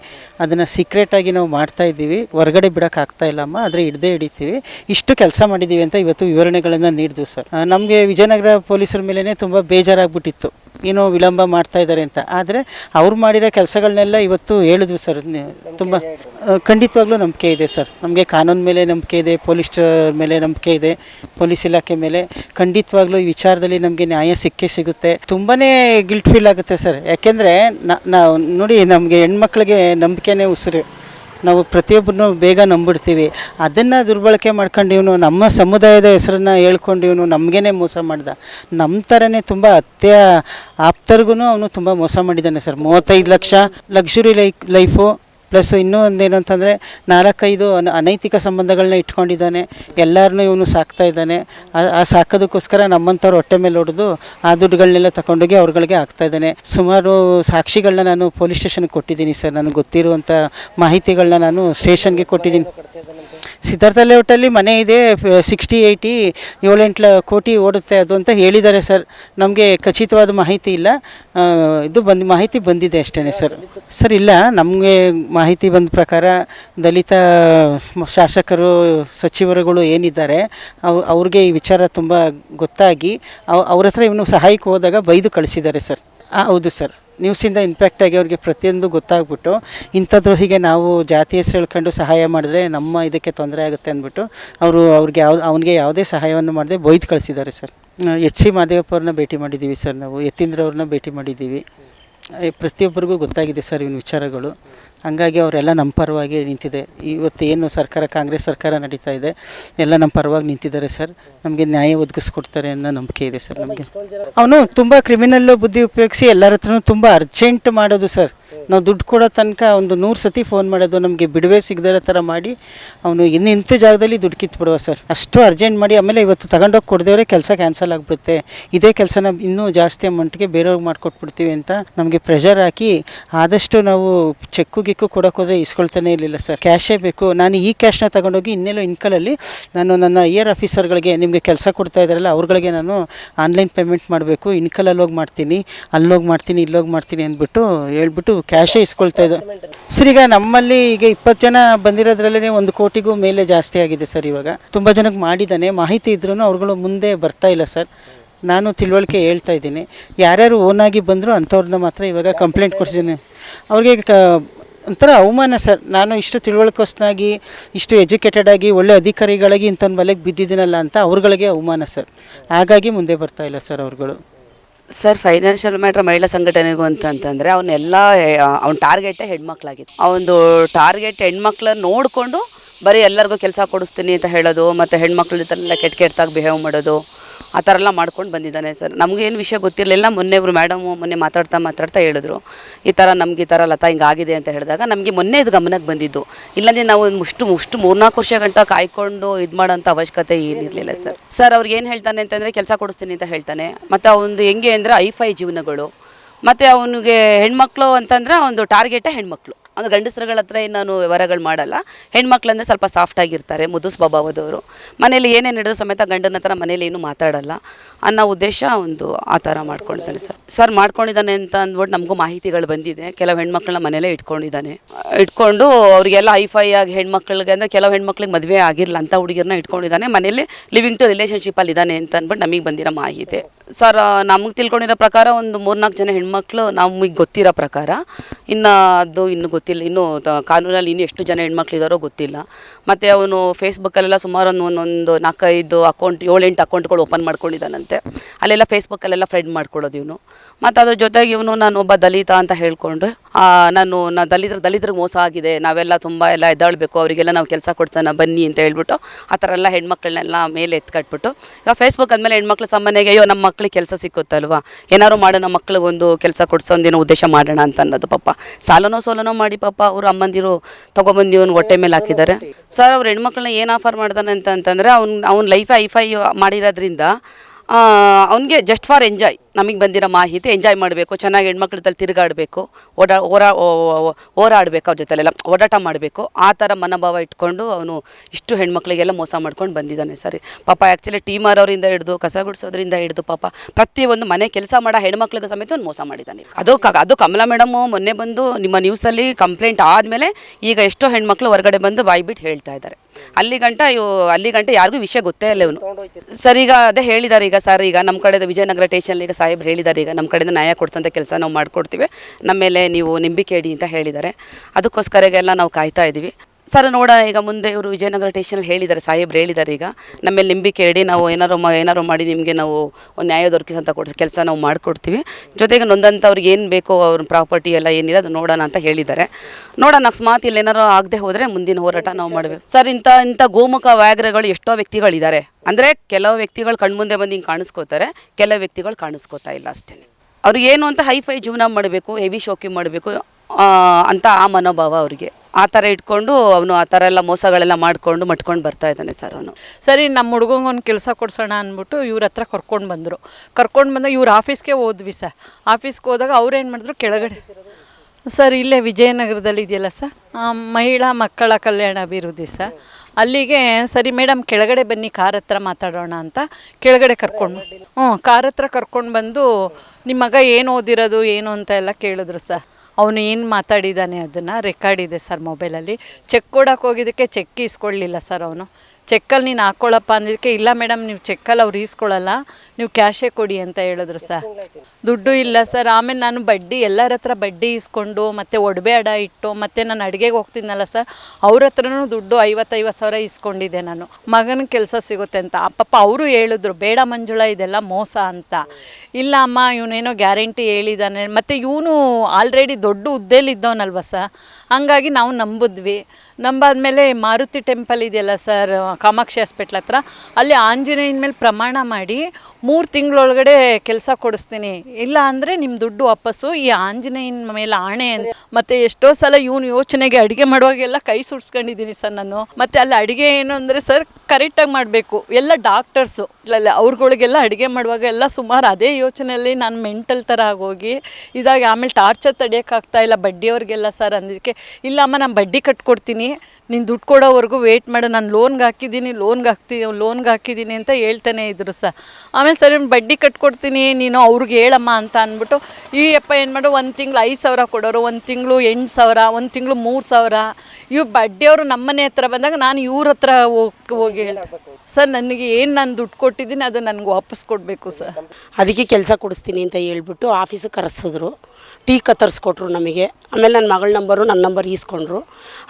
ಅದನ್ನು ಸೀಕ್ರೆಟಾಗಿ ನಾವು ಮಾಡ್ತಾ ಇದ್ದೀವಿ, ಹೊರಗಡೆ ಬಿಡೋಕ್ಕಾಗ್ತಾ ಇಲ್ಲಮ್ಮ ಆದರೆ ಹಿಡ್ದೇ ಹಿಡಿತೀವಿ. ಇಷ್ಟು ಕೆಲಸ ಮಾಡಿದ್ದೀವಿ ಅಂತ ಇವತ್ತು ವಿವರಣೆಗಳನ್ನು ನೀಡಿದ್ವು ಸರ್. ನಮಗೆ ವಿಜಯನಗರ ಪೊಲೀಸರ ಮೇಲೇ ತುಂಬ ಬೇಜಾರಾಗ್ಬಿಟ್ಟಿತ್ತು. ಏನೋ ವಿಳಂಬ ಮಾಡ್ತಾ ಇದ್ದಾರೆ ಅಂತ. ಆದರೆ ಅವ್ರು ಮಾಡಿರೋ ಕೆಲಸಗಳನ್ನೆಲ್ಲ ಇವತ್ತು ಹೇಳಿದ್ವಿ ಸರ್. ತುಂಬ ಖಂಡಿತವಾಗ್ಲೂ ನಂಬಿಕೆ ಇದೆ ಸರ್. ನಮಗೆ ಕಾನೂನು ಮೇಲೆ ನಂಬಿಕೆ ಇದೆ, ಪೊಲೀಸ್ ಮೇಲೆ ನಂಬಿಕೆ ಇದೆ, ಪೊಲೀಸ್ ಇಲಾಖೆ ಮೇಲೆ. ಖಂಡಿತವಾಗ್ಲೂ ಈ ವಿಚಾರದಲ್ಲಿ ನಮಗೆ ನ್ಯಾಯ ಸಿಕ್ಕೇ ಸಿಗುತ್ತೆ. ತುಂಬಾ ಗಿಲ್ಟ್ ಫೀಲ್ ಆಗುತ್ತೆ ಸರ್ ಯಾಕೆಂದರೆ ನಾವು ನೋಡಿ ನಮಗೆ ಹೆಣ್ಮಕ್ಳಿಗೆ ನಂಬಿಕೆನೇ ಉಸಿರು. ನಾವು ಪ್ರತಿಯೊಬ್ಬರನ್ನು ಬೇಗ ನಂಬಿಡ್ತೀವಿ. ಅದನ್ನು ದುರ್ಬಳಕೆ ಮಾಡ್ಕೊಂಡು ಇವನು ನಮ್ಮ ಸಮುದಾಯದ ಹೆಸರನ್ನು ಹೇಳ್ಕೊಂಡು ಇವನು ನಮಗೇನೆ ಮೋಸ ಮಾಡ್ದ. ನಮ್ಮ ಥರನೇ ತುಂಬ ಅತ್ಯ ಆಪ್ತರಿಗೂ ಅವನು ತುಂಬ ಮೋಸ ಮಾಡಿದ್ದಾನೆ ಸರ್ ಮೂವತ್ತೈದು lakh luxury life life plus ಇನ್ನೂ ಒಂದೇನು ಅಂತಂದರೆ ನಾಲ್ಕೈದು ಅನ, ಅನೈತಿಕ ಸಂಬಂಧಗಳನ್ನ ಇಟ್ಕೊಂಡಿದ್ದಾನೆ. ಎಲ್ಲರನ್ನೂ ಇವನು ಸಾಕ್ತಾ ಇದ್ದಾನೆ. ಆ- ಆ ಸಾಕೋದಕ್ಕೋಸ್ಕರ ನಮ್ಮಂಥವ್ರು ಹೊಟ್ಟೆ ಮೇಲೆ ಹೊಡೆದು ಆ ದುಡ್ಡುಗಳನ್ನೆಲ್ಲ ತಗೊಂಡೋಗಿ ಅವ್ರುಗಳಿಗೆ ಹಾಕ್ತಾ ಇದ್ದಾನೆ. ಸುಮಾರು ಸಾಕ್ಷಿಗಳನ್ನ ನಾನು ಪೊಲೀಸ್ ಸ್ಟೇಷನ್ಗೆ ಕೊಟ್ಟಿದ್ದೀನಿ ಸರ್. ನನಗೆ ಗೊತ್ತಿರುವಂಥ ಮಾಹಿತಿಗಳನ್ನ ನಾನು ಸ್ಟೇಷನ್ಗೆ ಕೊಟ್ಟಿದ್ದೀನಿ. ಸಿದ್ಧಾರ್ಥ ಲೇಔಟಲ್ಲಿ ಮನೆ ಇದೆ ಸಿಕ್ಸ್ಟಿ ಏಯ್ಟಿ ಏಳೆಂಟು ಕೋಟಿ ಓಡುತ್ತೆ ಅದು ಅಂತ ಹೇಳಿದ್ದಾರೆ ಸರ್. ನಮಗೆ ಖಚಿತವಾದ ಮಾಹಿತಿ ಇಲ್ಲ. ಇದು ಬಂದು, ಮಾಹಿತಿ ಬಂದಿದೆ ಅಷ್ಟೇ ಸರ್. ಸರ್, ಇಲ್ಲ, ನಮಗೆ ಮಾಹಿತಿ ಬಂದ ಪ್ರಕಾರ ದಲಿತ ಶಾಸಕರು, ಸಚಿವರುಗಳು ಏನಿದ್ದಾರೆ ಅವ್ರು ಅವ್ರಿಗೆ ಈ ವಿಚಾರ ತುಂಬ ಗೊತ್ತಾಗಿ, ಅವ್, ಅವ್ರ ಹತ್ರ ಇವನು ಸಹಾಯಕ್ಕೆ ಹೋದಾಗ ಬೈದು ಕಳಿಸಿದ್ದಾರೆ ಸರ್. ಹೌದು ಸರ್. ನ್ಯೂಸಿಂದ ಇಂಪ್ಯಾಕ್ಟ್ ಆಗಿ ಅವ್ರಿಗೆ ಪ್ರತಿಯೊಂದು ಗೊತ್ತಾಗ್ಬಿಟ್ಟು ಇಂಥದ್ರೋಹಿಗೆ ನಾವು ಜಾತಿ ಹೆಸರು ಹೇಳ್ಕೊಂಡು ಸಹಾಯ ಮಾಡಿದ್ರೆ ನಮ್ಮ ಇದಕ್ಕೆ ತೊಂದರೆ ಆಗುತ್ತೆ ಅಂದ್ಬಿಟ್ಟು ಅವರು ಅವ್ರಿಗೆ ಯಾವ ಅವನಿಗೆ ಯಾವುದೇ ಸಹಾಯವನ್ನು ಮಾಡದೆ ಬೈದು ಕಳಿಸಿದ್ದಾರೆ ಸರ್. ಎಚ್ ಸಿ ಮಾದೇವಪ್ಪ ಅವ್ರನ್ನ ಭೇಟಿ ಮಾಡಿದ್ದೀವಿ ಸರ್ ನಾವು. ಯತೀಂದ್ರ ಅವ್ರನ್ನ ಭೇಟಿ ಮಾಡಿದ್ದೀವಿ. ಪ್ರತಿಯೊಬ್ಬರಿಗೂ ಗೊತ್ತಾಗಿದೆ ಸರ್ ಇವನ ವಿಚಾರಗಳು. ಹಂಗಾಗಿ ಅವರೆಲ್ಲ ನಮ್ಮ ಪರವಾಗಿ ನಿಂತಿದೆ. ಇವತ್ತು ಏನು ಸರ್ಕಾರ, ಕಾಂಗ್ರೆಸ್ ಸರ್ಕಾರ ನಡೀತಾ ಇದೆ, ಎಲ್ಲ ನಮ್ಮ ಪರವಾಗಿ ನಿಂತಿದ್ದಾರೆ ಸರ್. ನಮಗೆ ನ್ಯಾಯ ಒದಗಿಸ್ಕೊಡ್ತಾರೆ ಅನ್ನೋ ನಂಬಿಕೆ ಇದೆ ಸರ್ ನಮಗೆ. ಅವನು ತುಂಬ ಕ್ರಿಮಿನಲ್ ಬುದ್ಧಿ ಉಪಯೋಗಿಸಿ ಎಲ್ಲರ ಹತ್ರನೂ ತುಂಬ ಅರ್ಜೆಂಟ್ ಮಾಡೋದು ಸರ್. ನಾವು ದುಡ್ಡು ಕೊಡೋ ತನಕ ಒಂದು ನೂರು ಸತಿ ಫೋನ್ ಮಾಡೋದು ನಮಗೆ ಬಿಡುವೆ ಸಿಗದಿರೋ ಥರ ಮಾಡಿ ಅವನು ಇನ್ನು ಇಂಥ ಜಾಗದಲ್ಲಿ ದುಡ್ಡು ಕಿತ್ಬಿಡುವ ಸರ್. ಅಷ್ಟು ಅರ್ಜೆಂಟ್ ಮಾಡಿ ಆಮೇಲೆ ಇವತ್ತು ತಗೊಂಡೋಗಿ ಕೊಡದೇವ್ರೆ ಕೆಲಸ ಕ್ಯಾನ್ಸಲ್ ಆಗಿಬಿಡುತ್ತೆ. ಇದೇ ಕೆಲಸನ ಇನ್ನೂ ಜಾಸ್ತಿ ಅಮೌಂಟ್ಗೆ ಬೇರೆಯವ್ರಿಗೆ ಮಾಡಿಕೊಟ್ಬಿಡ್ತೀವಿ ಅಂತ ನಮಗೆ ಪ್ರೆಷರ್ ಹಾಕಿ ಆದಷ್ಟು ನಾವು ಚೆಕ್ಕು ಗಿಕ್ಕು ಕೊಡೋಕ್ಕೋದ್ರೆ ಇಸ್ಕೊಳ್ತಾನೆ ಇರಲಿಲ್ಲ ಸರ್. ಕ್ಯಾಶೇ ಬೇಕು. ನಾನು ಈ ಕ್ಯಾಶ್ನ ತಗೊಂಡೋಗಿ ಇನ್ನೆಲ್ಲೋ ಇನ್ಕಲಲ್ಲಿ ನಾನು ನನ್ನ ಇಯರ್ ಆಫೀಸರ್ಗಳಿಗೆ ನಿಮಗೆ ಕೆಲಸ ಕೊಡ್ತಾ ಇದ್ದಾರಲ್ಲ, ಅವ್ರುಗಳಿಗೆ ನಾನು ಆನ್ಲೈನ್ ಪೇಮೆಂಟ್ ಮಾಡಬೇಕು. ಇನ್ಕಲಲ್ಲಿ ಹೋಗಿ ಮಾಡ್ತೀನಿ, ಅಲ್ಲೋಗಿ ಮಾಡ್ತೀನಿ, ಇಲ್ಲೋಗಿ ಮಾಡ್ತೀನಿ ಅಂದ್ಬಿಟ್ಟು ಹೇಳ್ಬಿಟ್ಟು ಕ್ಯಾಶೇ ಇಸ್ಕೊಳ್ತಾ ಇದ್ದ. ಸರ್, ಈಗ ನಮ್ಮಲ್ಲಿ ಈಗ ಇಪ್ಪತ್ತು ಜನ ಬಂದಿರೋದ್ರಲ್ಲೇ ಒಂದು ಕೋಟಿಗೂ ಮೇಲೆ ಜಾಸ್ತಿ ಆಗಿದೆ ಸರ್ ಇವಾಗ. ತುಂಬ ಜನಕ್ಕೆ ಮಾಡಿದ್ದಾನೆ. ಮಾಹಿತಿ ಇದ್ರೂ ಅವ್ರುಗಳು ಮುಂದೆ ಬರ್ತಾ ಇಲ್ಲ ಸರ್. ನಾನು ತಿಳುವಳಿಕೆ ಹೇಳ್ತಾ ಇದ್ದೀನಿ. ಯಾರ್ಯಾರು ಓನಾಗಿ ಬಂದರೂ ಅಂಥವ್ರನ್ನ ಮಾತ್ರ ಇವಾಗ ಕಂಪ್ಲೇಂಟ್ ಕೊಡ್ಸಿದ್ದೀನಿ. ಅವ್ರಿಗೆ ಕ ಒಂಥರ ಅವಮಾನ ಸರ್. ನಾನು ಇಷ್ಟು ತಿಳುವಳಿಕೋಸ್ನಾಗಿ, ಇಷ್ಟು ಎಜುಕೇಟೆಡ್ ಆಗಿ, ಒಳ್ಳೆ ಅಧಿಕಾರಿಗಳಾಗಿ ಇಂಥ ಮಲೆಗೆ ಬಿದ್ದಿದ್ದೀನಲ್ಲ ಅಂತ ಅವ್ರುಗಳಿಗೆ ಅವಮಾನ ಸರ್. ಹಾಗಾಗಿ ಮುಂದೆ ಬರ್ತಾ ಇಲ್ಲ ಸರ್ ಅವ್ರುಗಳು. ಸರ್ ಫೈನಾನ್ಷಿಯಲ್ ಮ್ಯಾಟ್ರ್ ಮಹಿಳಾ ಸಂಘಟನೆಗೂ ಅಂತಂತಂದರೆ ಅವನ್ನೆಲ್ಲ ಅವ್ನ ಟಾರ್ಗೆಟೇ ಹೆಣ್ಮಕ್ಳಾಗಿತ್ತು ಅವನದು ಟಾರ್ಗೆಟ್ ಹೆಣ್ಮಕ್ಳನ್ನ ನೋಡಿಕೊಂಡು ಬರೀ ಎಲ್ಲರಿಗೂ ಕೆಲಸ ಕೊಡಿಸ್ತೀನಿ ಅಂತ ಹೇಳೋದು, ಮತ್ತು ಹೆಣ್ಮಕ್ಳ ಜೊತೆಲ್ಲ ಕೆಟ್ಟ ಕೆಟ್ಟದಾಗಿ ಬಿಹೇವ್ ಮಾಡೋದು. ಆ ಥರ ಎಲ್ಲ ಮಾಡ್ಕೊಂಡು ಬಂದಿದ್ದಾನೆ ಸರ್. ನಮಗೇನು ವಿಷಯ ಗೊತ್ತಿರಲಿಲ್ಲ. ಮೊನ್ನೆ ಇವರು ಮೇಡಮು ಮೊನ್ನೆ ಮಾತಾಡ್ತಾ ಮಾತಾಡ್ತಾ ಹೇಳಿದ್ರು. ಈ ಥರ ನಮ್ಗೆ ಈ ಥರ ಲತಾ ಹಿಂಗಾಗಿದೆ ಅಂತ ಹೇಳಿದಾಗ ನಮಗೆ ಮೊನ್ನೆ ಇದು ಗಮನಕ್ಕೆ ಬಂದಿದ್ದು. ಇಲ್ಲಾಂದ್ರೆ ನಾವು ಮುಷ್ಟು ಮುಷ್ಟು ಮೂರ್ನಾಲ್ಕು ವರ್ಷ ಗಂಟ ಕಾಯ್ಕೊಂಡು ಇದು ಮಾಡೋಂಥ ಅವಶ್ಯಕತೆ ಏನಿರಲಿಲ್ಲ ಸರ್. ಸರ್ ಅವ್ರಿಗೆ ಏನು ಹೇಳ್ತಾನೆ ಅಂತಂದರೆ ಕೆಲಸ ಕೊಡಿಸ್ತೀನಿ ಅಂತ ಹೇಳ್ತಾನೆ. ಮತ್ತು ಅವನು ಹೆಂಗೆ ಅಂದರೆ ಐಫೈ ಜೀವನಗಳು. ಮತ್ತು ಅವನಿಗೆ ಹೆಣ್ಮಕ್ಳು ಅಂತಂದರೆ ಒಂದು ಟಾರ್ಗೆಟೇ ಹೆಣ್ಮಕ್ಳು. ಅಂದರೆ ಗಂಡಸರುಗಳ ಹತ್ರ ಏನು ನಾನು ವ್ಯವಹಾರಗಳು ಮಾಡಲ್ಲ. ಹೆಣ್ಮಕ್ಳಂದ್ರೆ ಸ್ವಲ್ಪ ಸಾಫ್ಟ್ ಆಗಿರ್ತಾರೆ ಮುದ್ದು ಸ್ವಭಾವದವರು ಮನೇಲಿ ಏನೇ ನಡೆದ್ರು ಸಮೇತ ಗಂಡನ ಹತ್ರ ಮನೇಲಿ ಏನು ಮಾತಾಡಲ್ಲ ಅನ್ನೋ ಉದ್ದೇಶ ಒಂದು ಆ ಥರ ಮಾಡ್ಕೊಂಡಿದ್ದಾನೆ ಸರ್. ಸರ್ ಮಾಡ್ಕೊಂಡಿದ್ದಾನೆ ಅಂತ ಅಂದ್ಬಿಟ್ಟು ನಮಗೂ ಮಾಹಿತಿಗಳು ಬಂದಿದೆ. ಕೆಲವು ಹೆಣ್ಮಕ್ಳನ್ನ ಮನೇಲೇ ಇಟ್ಕೊಂಡಿದ್ದಾನೆ. ಇಟ್ಕೊಂಡು ಅವರಿಗೆಲ್ಲ ಹೈಫೈ ಆಗಿ ಹೆಣ್ಮಕ್ಳಿಗೆ ಅಂದರೆ ಕೆಲವು ಹೆಣ್ಮಕ್ಳಿಗೆ ಮದುವೆ ಆಗಿರಲ್ಲ ಅಂತ ಹುಡುಗಿರನ್ನ ಇಟ್ಕೊಂಡಿದ್ದಾನೆ. ಮನೇಲಿ ಲಿವಿಂಗ್ ಟು ರಿಲೇಷನ್ಶಿಪ್ಪಲ್ಲಿ ಇದ್ದಾನೆ ಅಂತ ಅಂದ್ಬಿಟ್ಟು ನಮಗೆ ಬಂದಿರೋ ಮಾಹಿತಿ. ಸರ್ ನಮಗೆ ತಿಳ್ಕೊಂಡಿರೋ ಪ್ರಕಾರ ಒಂದು ಮೂರ್ನಾಲ್ಕು ಜನ ಹೆಣ್ಮಕ್ಳು ನಮಗೆ ಗೊತ್ತಿರೋ ಪ್ರಕಾರ, ಇನ್ನು ಅದು ಇನ್ನು ಗೊತ್ತಿಲ್ಲ, ಇನ್ನು ಕಾನೂನಲ್ಲಿ ಇನ್ನು ಎಷ್ಟು ಜನ ಹೆಣ್ಮಕ್ಳು ಇದ್ದಾರೋ ಗೊತ್ತಿಲ್ಲ. ಮತ್ತು ಅವನು ಫೇಸ್ಬುಕ್ಕಲ್ಲೆಲ್ಲ ಸುಮಾರು ಒಂದು ಒಂದೊಂದು ನಾಲ್ಕೈದು ಅಕೌಂಟ್, ಏಳೆಂಟು ಅಕೌಂಟ್ಗಳು ಓಪನ್ ಮಾಡ್ಕೊಂಡಿದ್ದಾನಂತೆ. ಅಲ್ಲೆಲ್ಲ ಫೇಸ್ಬುಕ್ಕಲ್ಲೆಲ್ಲ ಫ್ರೆಂಡ್ ಮಾಡ್ಕೊಳ್ಳೋದು ಇವನು. ಮತ್ತು ಅದ್ರ ಜೊತೆಗೆ ಇವನು ನಾನು ಒಬ್ಬ ದಲಿತ ಅಂತ ಹೇಳ್ಕೊಂಡು ನಾನು ನಾ, ದಲಿತರ ದಲಿತರಿಗೆ ಮೋಸ ಆಗಿದೆ, ನಾವೆಲ್ಲ ತುಂಬ ಎಲ್ಲ ಎದ್ದಾಳಬೇಕು, ಅವರಿಗೆಲ್ಲ ನಾವು ಕೆಲಸ ಕೊಡ್ಸೋಣ, ಬನ್ನಿ ಅಂತ ಹೇಳ್ಬಿಟ್ಟು ಆ ಥರ ಎಲ್ಲ ಹೆಣ್ಮಕ್ಳನ್ನೆಲ್ಲ ಮೇಲೆ ಎತ್ಕಟ್ಬಿಟ್ಟು ಈಗ ಫೇಸ್ಬುಕ್ ಅಂದಮೇಲೆ ಹೆಣ್ಮಕ್ಳು ಸಾಮಾನ್ಯವಾಗಿ, ಅಯ್ಯೋ ನಮ್ಮ ಮಕ್ಳಿಗೆ ಕೆಲಸ ಸಿಕ್ಕುತ್ತಲ್ವಾ? ಏನಾದ್ರು ಮಾಡೋ ನಮ್ಮ ಮಕ್ಳಿಗೊಂದು ಕೆಲಸ ಕೊಡ್ಸೋಂದೇನೋ ಉದ್ದೇಶ ಮಾಡೋಣ ಅಂತ ಅನ್ನೋದು ಪಾಪ. ಸಾಲನೋ ಸೋಲನೋ ಮಾಡಿ ಪಾಪ ಅವರು ಅಮ್ಮಂದಿರು ತೊಗೊಬಂದು ಅವ್ನು ಹೊಟ್ಟೆ ಮೇಲೆ ಹಾಕಿದ್ದಾರೆ. ಸರ್ ಅವ್ರ ಹೆಣ್ಮಕ್ಳನ್ನ ಏನು ಆಫರ್ ಮಾಡ್ದಾನೆ ಅಂತ ಅಂತಂದರೆ ಅವ್ನು ಅವ್ನ ಲೈಫ್ ಐಫೈ ಮಾಡಿರೋದ್ರಿಂದ ಅವನಿಗೆ ಜಸ್ಟ್ ಫಾರ್ ಎಂಜಾಯ್ ನಮಗೆ ಬಂದಿರೋ ಮಾಹಿತಿ ಎಂಜಾಯ್ ಮಾಡಬೇಕು, ಚೆನ್ನಾಗಿ ಹೆಣ್ಮಕ್ಳ ಜೊತೆ ತಿರುಗಾಡಬೇಕು, ಓಡಾ, ಓರಾ ಓರಾಡಬೇಕು ಅವ್ರ ಜೊತೆಲೆಲ್ಲ, ಓಡಾಟ ಮಾಡಬೇಕು. ಆ ಥರ ಮನೋಭಾವ ಇಟ್ಕೊಂಡು ಅವನು ಇಷ್ಟು ಹೆಣ್ಮಕ್ಳಿಗೆಲ್ಲ ಮೋಸ ಮಾಡ್ಕೊಂಡು ಬಂದಿದ್ದಾನೆ ಸರಿ. ಪಾಪ ಆ್ಯಕ್ಚುಲಿ ಟೀಮರ್ ಅವರಿಂದ ಹಿಡಿದು, ಕಸ ಗುಡಿಸೋದ್ರಿಂದ ಹಿಡಿದು ಪಾಪ ಪ್ರತಿಯೊಂದು ಮನೆ ಕೆಲಸ ಮಾಡೋ ಹೆಣ್ಮಕ್ಳಿಗೆ ಸಮೇತ ಅವ್ನು ಮೋಸ ಮಾಡಿದ್ದಾನೆ. ಅದು ಕ, ಅದು ಕಮಲಾ ಮೇಡಮು ಮೊನ್ನೆ ಬಂದು ನಿಮ್ಮ ನ್ಯೂಸಲ್ಲಿ ಕಂಪ್ಲೇಂಟ್ ಆದಮೇಲೆ ಈಗ ಎಷ್ಟೋ ಹೆಣ್ಮಕ್ಳು ಹೊರಗಡೆ ಬಂದು ಬಾಯ್ಬಿಟ್ಟು ಹೇಳ್ತಾ ಇದ್ದಾರೆ. ಅಲ್ಲಿ ಗಂಟ ಇವು, ಅಲ್ಲಿ ಗಂಟ ಯಾರಿಗೂ ವಿಷಯ ಗೊತ್ತೇ ಇಲ್ಲ ಇವನು. ಸರಿ, ಈಗ ಅದೇ ಹೇಳಿದ್ದಾರೆ ಈಗ ಸರ್, ಈಗ ನಮ್ಮ ಕಡೆದ ವಿಜಯನಗರ ಸ್ಟೇಷನಲ್ಲಿ ಈಗ ಸಾಹೇಬ್ರು ಹೇಳಿದ್ದಾರೆ, ಈಗ ನಮ್ಮ ಕಡೆಯಿಂದ ನ್ಯಾಯ ಕೊಡ್ಸಂತ ಕೆಲಸ ನಾವು ಮಾಡಿಕೊಡ್ತೀವಿ. ನಮ್ಮ ಮೇಲೆ ನೀವು ನಿಂಬಿಕೆ ಇಡಿ ಅಂತ ಹೇಳಿದ್ದಾರೆ. ಅದಕ್ಕೋಸ್ಕರಗೆಲ್ಲ ನಾವು ಕಾಯ್ತಾ ಇದ್ದೀವಿ ಸರ್ ನೋಡೋಣ, ಈಗ ಮುಂದೆ ಇವರು ವಿಜಯನಗರ ಸ್ಟೇಷನಲ್ಲಿ ಹೇಳಿದ್ದಾರೆ, ಸಾಹೇಬ್ರು ಹೇಳಿದ್ದಾರೆ ಈಗ. ನಮ್ಮಲ್ಲಿ ನಿಂಬಿಕೆ ಇಡಿ ನಾವು ಏನಾರು ಮ, ಏನಾರು ಮಾಡಿ ನಿಮಗೆ ನಾವು ಒಂದು ನ್ಯಾಯ ದೊರಕಿಸಂತ ಕೊಡ್, ಕೆಲಸ ನಾವು ಮಾಡಿಕೊಡ್ತೀವಿ. ಜೊತೆಗೆ ನೊಂದಂಥವ್ರಿಗೆ ಏನು ಬೇಕೋ ಅವ್ರ ಪ್ರಾಪರ್ಟಿ ಎಲ್ಲ ಏನಿದೆ ಅದು ನೋಡೋಣ ಅಂತ ಹೇಳಿದ್ದಾರೆ. ನೋಡೋಣ ಅಕಸ್ಮಾತ್ ಇಲ್ಲಿ ಏನಾರು ಆಗದೆ ಹೋದರೆ ಮುಂದಿನ ಹೋರಾಟ ನಾವು ಮಾಡಬೇಕು. ಸರ್, ಇಂಥ ಇಂಥ ಗೋಮುಖ ವ್ಯಾಗ್ರಗಳು ಎಷ್ಟೋ ವ್ಯಕ್ತಿಗಳಿದ್ದಾರೆ. ಅಂದರೆ ಕೆಲವು ವ್ಯಕ್ತಿಗಳು ಕಣ್ಮುಂದೆ ಬಂದು ಹಿಂಗೆ ಕಾಣಿಸ್ಕೋತಾರೆ, ಕೆಲವು ವ್ಯಕ್ತಿಗಳು ಕಾಣಿಸ್ಕೋತಾ ಇಲ್ಲ ಅಷ್ಟೇ. ಅವ್ರಿಗೆ ಏನು ಅಂತ ಹೈಫೈ ಜೀವನ ಮಾಡಬೇಕು, ಹೆವಿ ಶೋಕಿಂಗ್ ಮಾಡಬೇಕು ಅಂತ ಆ ಮನೋಭಾವ ಅವರಿಗೆ. ಆ ಥರ ಇಟ್ಕೊಂಡು ಅವನು ಆ ಥರ ಎಲ್ಲ ಮೋಸಗಳೆಲ್ಲ ಮಾಡಿಕೊಂಡು ಮಟ್ಕೊಂಡು ಬರ್ತಾ ಇದ್ದಾನೆ ಸರ್ ಅವನು. ಸರಿ, ನಮ್ಮ ಹುಡುಗಂಗೆ ಒಂದು ಕೆಲಸ ಕೊಡ್ಸೋಣ ಅಂದ್ಬಿಟ್ಟು ಇವ್ರ ಹತ್ರ ಕರ್ಕೊಂಡು ಬಂದರು. ಕರ್ಕೊಂಡು ಬಂದಾಗ ಇವ್ರ ಆಫೀಸ್ಗೆ ಹೋದ್ವಿ ಸರ್. ಆಫೀಸ್ಗೆ ಹೋದಾಗ ಅವ್ರೇನು ಮಾಡಿದ್ರು? ಕೆಳಗಡೆ. ಸರ್, ಇಲ್ಲೇ ವಿಜಯನಗರದಲ್ಲಿ ಇದೆಯಲ್ಲ ಸರ್? ಮಹಿಳಾ ಮಕ್ಕಳ ಕಲ್ಯಾಣ ಅಭಿವೃದ್ಧಿ ಸರ್. ಅಲ್ಲಿಗೆ, ಸರಿ ಮೇಡಮ್, ಕೆಳಗಡೆ ಬನ್ನಿ, ಕಾರ್ ಹತ್ರ ಮಾತಾಡೋಣ ಅಂತ. ಕೆಳಗಡೆ ಕರ್ಕೊಂಡು ಹ್ಞೂ, ಕಾರ್ ಹತ್ರ ಕರ್ಕೊಂಡು ಬಂದು ನಿಮ್ಮ ಮಗ ಏನು ಓದಿರೋದು, ಏನು ಅಂತ ಎಲ್ಲ ಕೇಳಿದ್ರು ಸರ್. ಅವನು ಏನು ಮಾತಾಡಿದ್ದಾನೆ ಅದನ್ನು ರೆಕಾರ್ಡ್ ಇದೆ ಸರ್ ಮೊಬೈಲಲ್ಲಿ ಚೆಕ್ ಕೊಡೋಕೆ ಹೋಗಿದ್ದಕ್ಕೆ ಚೆಕ್ ಇಸ್ಕೊಳ್ಳಿಲ್ಲ ಸರ್ ಅವನು. ಚೆಕ್ಕಲ್ಲಿ ನೀನು ಹಾಕ್ಕೊಳ್ಳಪ್ಪ ಅಂದಿದ್ದಕ್ಕೆ, ಇಲ್ಲ ಮೇಡಮ್, ನೀವು ಚೆಕ್ಕಲ್ಲಿ ಅವ್ರು ಈಸ್ಕೊಳ್ಳಲ್ಲ ನೀವು ಕ್ಯಾಶೇ ಕೊಡಿ ಅಂತ ಹೇಳಿದ್ರು ಸರ್. ದುಡ್ಡು ಇಲ್ಲ ಸರ್. ಆಮೇಲೆ ನಾನು ಬಡ್ಡಿ, ಎಲ್ಲರ ಹತ್ರ ಬಡ್ಡಿ ಇಸ್ಕೊಂಡು ಮತ್ತು ಒಡವೆ ಅಡ ಇಟ್ಟು, ಮತ್ತು ನಾನು ಅಡುಗೆಗೆ ಹೋಗ್ತಿದ್ನಲ್ಲ ಸರ್, ಅವ್ರ ಹತ್ರನೂ ದುಡ್ಡು ಐವತ್ತೈವತ್ತು ಸಾವಿರ ಇಸ್ಕೊಂಡಿದ್ದೆ ನಾನು. ಮಗನ ಕೆಲಸ ಸಿಗುತ್ತೆ ಅಂತ. ಪಾಪ ಅವರು ಹೇಳಿದ್ರು, ಬೇಡ ಮಂಜುಳ, ಇದೆಲ್ಲ ಮೋಸ ಅಂತ. ಇಲ್ಲ ಅಮ್ಮ, ಇವನೇನೋ ಗ್ಯಾರಂಟಿ ಹೇಳಿದ್ದಾನೆ ಮತ್ತು ಇವನು ಆಲ್ರೆಡಿ ದೊಡ್ಡ ಹುದ್ದೆಲಿ ಇದ್ದವನಲ್ವ ಸರ್? ಹಂಗಾಗಿ ನಾವು ನಂಬಿದ್ವಿ. ನಂಬಾದ್ಮೇಲೆ ಮಾರುತಿ ಟೆಂಪಲ್ ಇದೆಯಲ್ಲ ಸರ್, ಕಾಮಾಕ್ಷಿ ಹಾಸ್ಪಿಟ್ಲ್ ಹತ್ರ, ಅಲ್ಲಿ ಆಂಜನೇಯನ ಮೇಲೆ ಪ್ರಮಾಣ ಮಾಡಿ ಮೂರು ತಿಂಗಳೊಳಗಡೆ ಕೆಲಸ ಕೊಡಿಸ್ತೀನಿ. ಇಲ್ಲ ಅಂದರೆ ನಿಮ್ಮ ದುಡ್ಡು ವಾಪಸ್ಸು ಈ ಆಂಜನೇಯನ ಮೇಲೆ ಆಣೆ ಅಂತ. ಮತ್ತು ಎಷ್ಟೋ ಸಲ ಇವನು ಯೋಚನೆಗೆ ಅಡುಗೆ ಮಾಡುವಾಗೆಲ್ಲ ಕೈ ಸುಡ್ಸ್ಕೊಂಡಿದ್ದೀನಿ ಸರ್ ನಾನು. ಮತ್ತೆ ಅಲ್ಲಿ ಅಡುಗೆ ಏನು ಅಂದರೆ ಸರ್ ಕರೆಕ್ಟಾಗಿ ಮಾಡಬೇಕು. ಎಲ್ಲ ಡಾಕ್ಟರ್ಸು ಇಲ್ಲ ಅವ್ರುಗಳಿಗೆಲ್ಲ ಅಡುಗೆ ಮಾಡುವಾಗ ಎಲ್ಲ ಸುಮಾರು ಅದೇ ಯೋಚನೆಯಲ್ಲಿ ನಾನು ಮೆಂಟಲ್ ಥರ ಆಗೋಗಿ, ಇದಾಗಿ ಆಮೇಲೆ ಟಾರ್ಚರ್ ತಡೆಯೋಕ್ಕಾಗ್ತಾ ಇಲ್ಲ ಬಡ್ಡಿಯವ್ರಿಗೆಲ್ಲ ಸರ್ ಅಂದಿದ್ದಕ್ಕೆ. ಇಲ್ಲ ಅಮ್ಮ, ನಾನು ಬಡ್ಡಿ ಕಟ್ಕೊಡ್ತೀನಿ. ನೀನು ದುಡ್ಡು ಕೊಡೋವರೆಗೂ ವೆಯ್ಟ್ ಮಾಡು. ನಾನು ಲೋನ್ಗೆ ಹಾಕಿದ್ದೀನಿ ಲೋನ್ಗೆ ಹಾಕ್ತಿ ಲೋನ್ಗೆ ಹಾಕಿದ್ದೀನಿ ಅಂತ ಹೇಳ್ತಾನೆ ಇದ್ರು ಸರ್. ಆಮೇಲೆ ಸರ್ ಬಡ್ಡಿ ಕಟ್ಕೊಡ್ತೀನಿ, ನೀನು ಅವ್ರಿಗೆ ಹೇಳಮ್ಮ ಅಂತ ಅಂದ್ಬಿಟ್ಟು, ಈ ಅಪ್ಪ ಏನು ಮಾಡು, ಒಂದು ತಿಂಗಳು ಐದು ಸಾವಿರ ಕೊಡೋರು, ಒಂದು ತಿಂಗಳು ಎಂಟು ಸಾವಿರ, ಒಂದು ತಿಂಗಳು ಮೂರು ಸಾವಿರ ಇವು ಬಡ್ಡಿಯವರು ನಮ್ಮನೆ ಹತ್ರ ಬಂದಾಗ ನಾನು ಇವ್ರ ಹತ್ರ ಹೋಗಿ ಹೋಗಿ ಸರ್, ನನಗೆ ಏನು ನಾನು ದುಡ್ಡು ಕೊಟ್ಟಿದ್ದೀನಿ ಅದು ನನಗೆ ವಾಪಸ್ ಕೊಡಬೇಕು, ಸರ್. ಅದಕ್ಕೆ ಕೆಲಸ ಕೊಡಿಸ್ತೀನಿ ಅಂತ ಹೇಳ್ಬಿಟ್ಟು ಆಫೀಸಿಗೆ ಕರೆಸಿದ್ರು ಟೀ ಕತ್ತರಿಸ್ಕೊಟ್ರು ನಮಗೆ. ಆಮೇಲೆ ನನ್ನ ಮಗಳ ನಂಬರು ನನ್ನ ನಂಬರ್ ಈಸ್ಕೊಂಡ್ರು.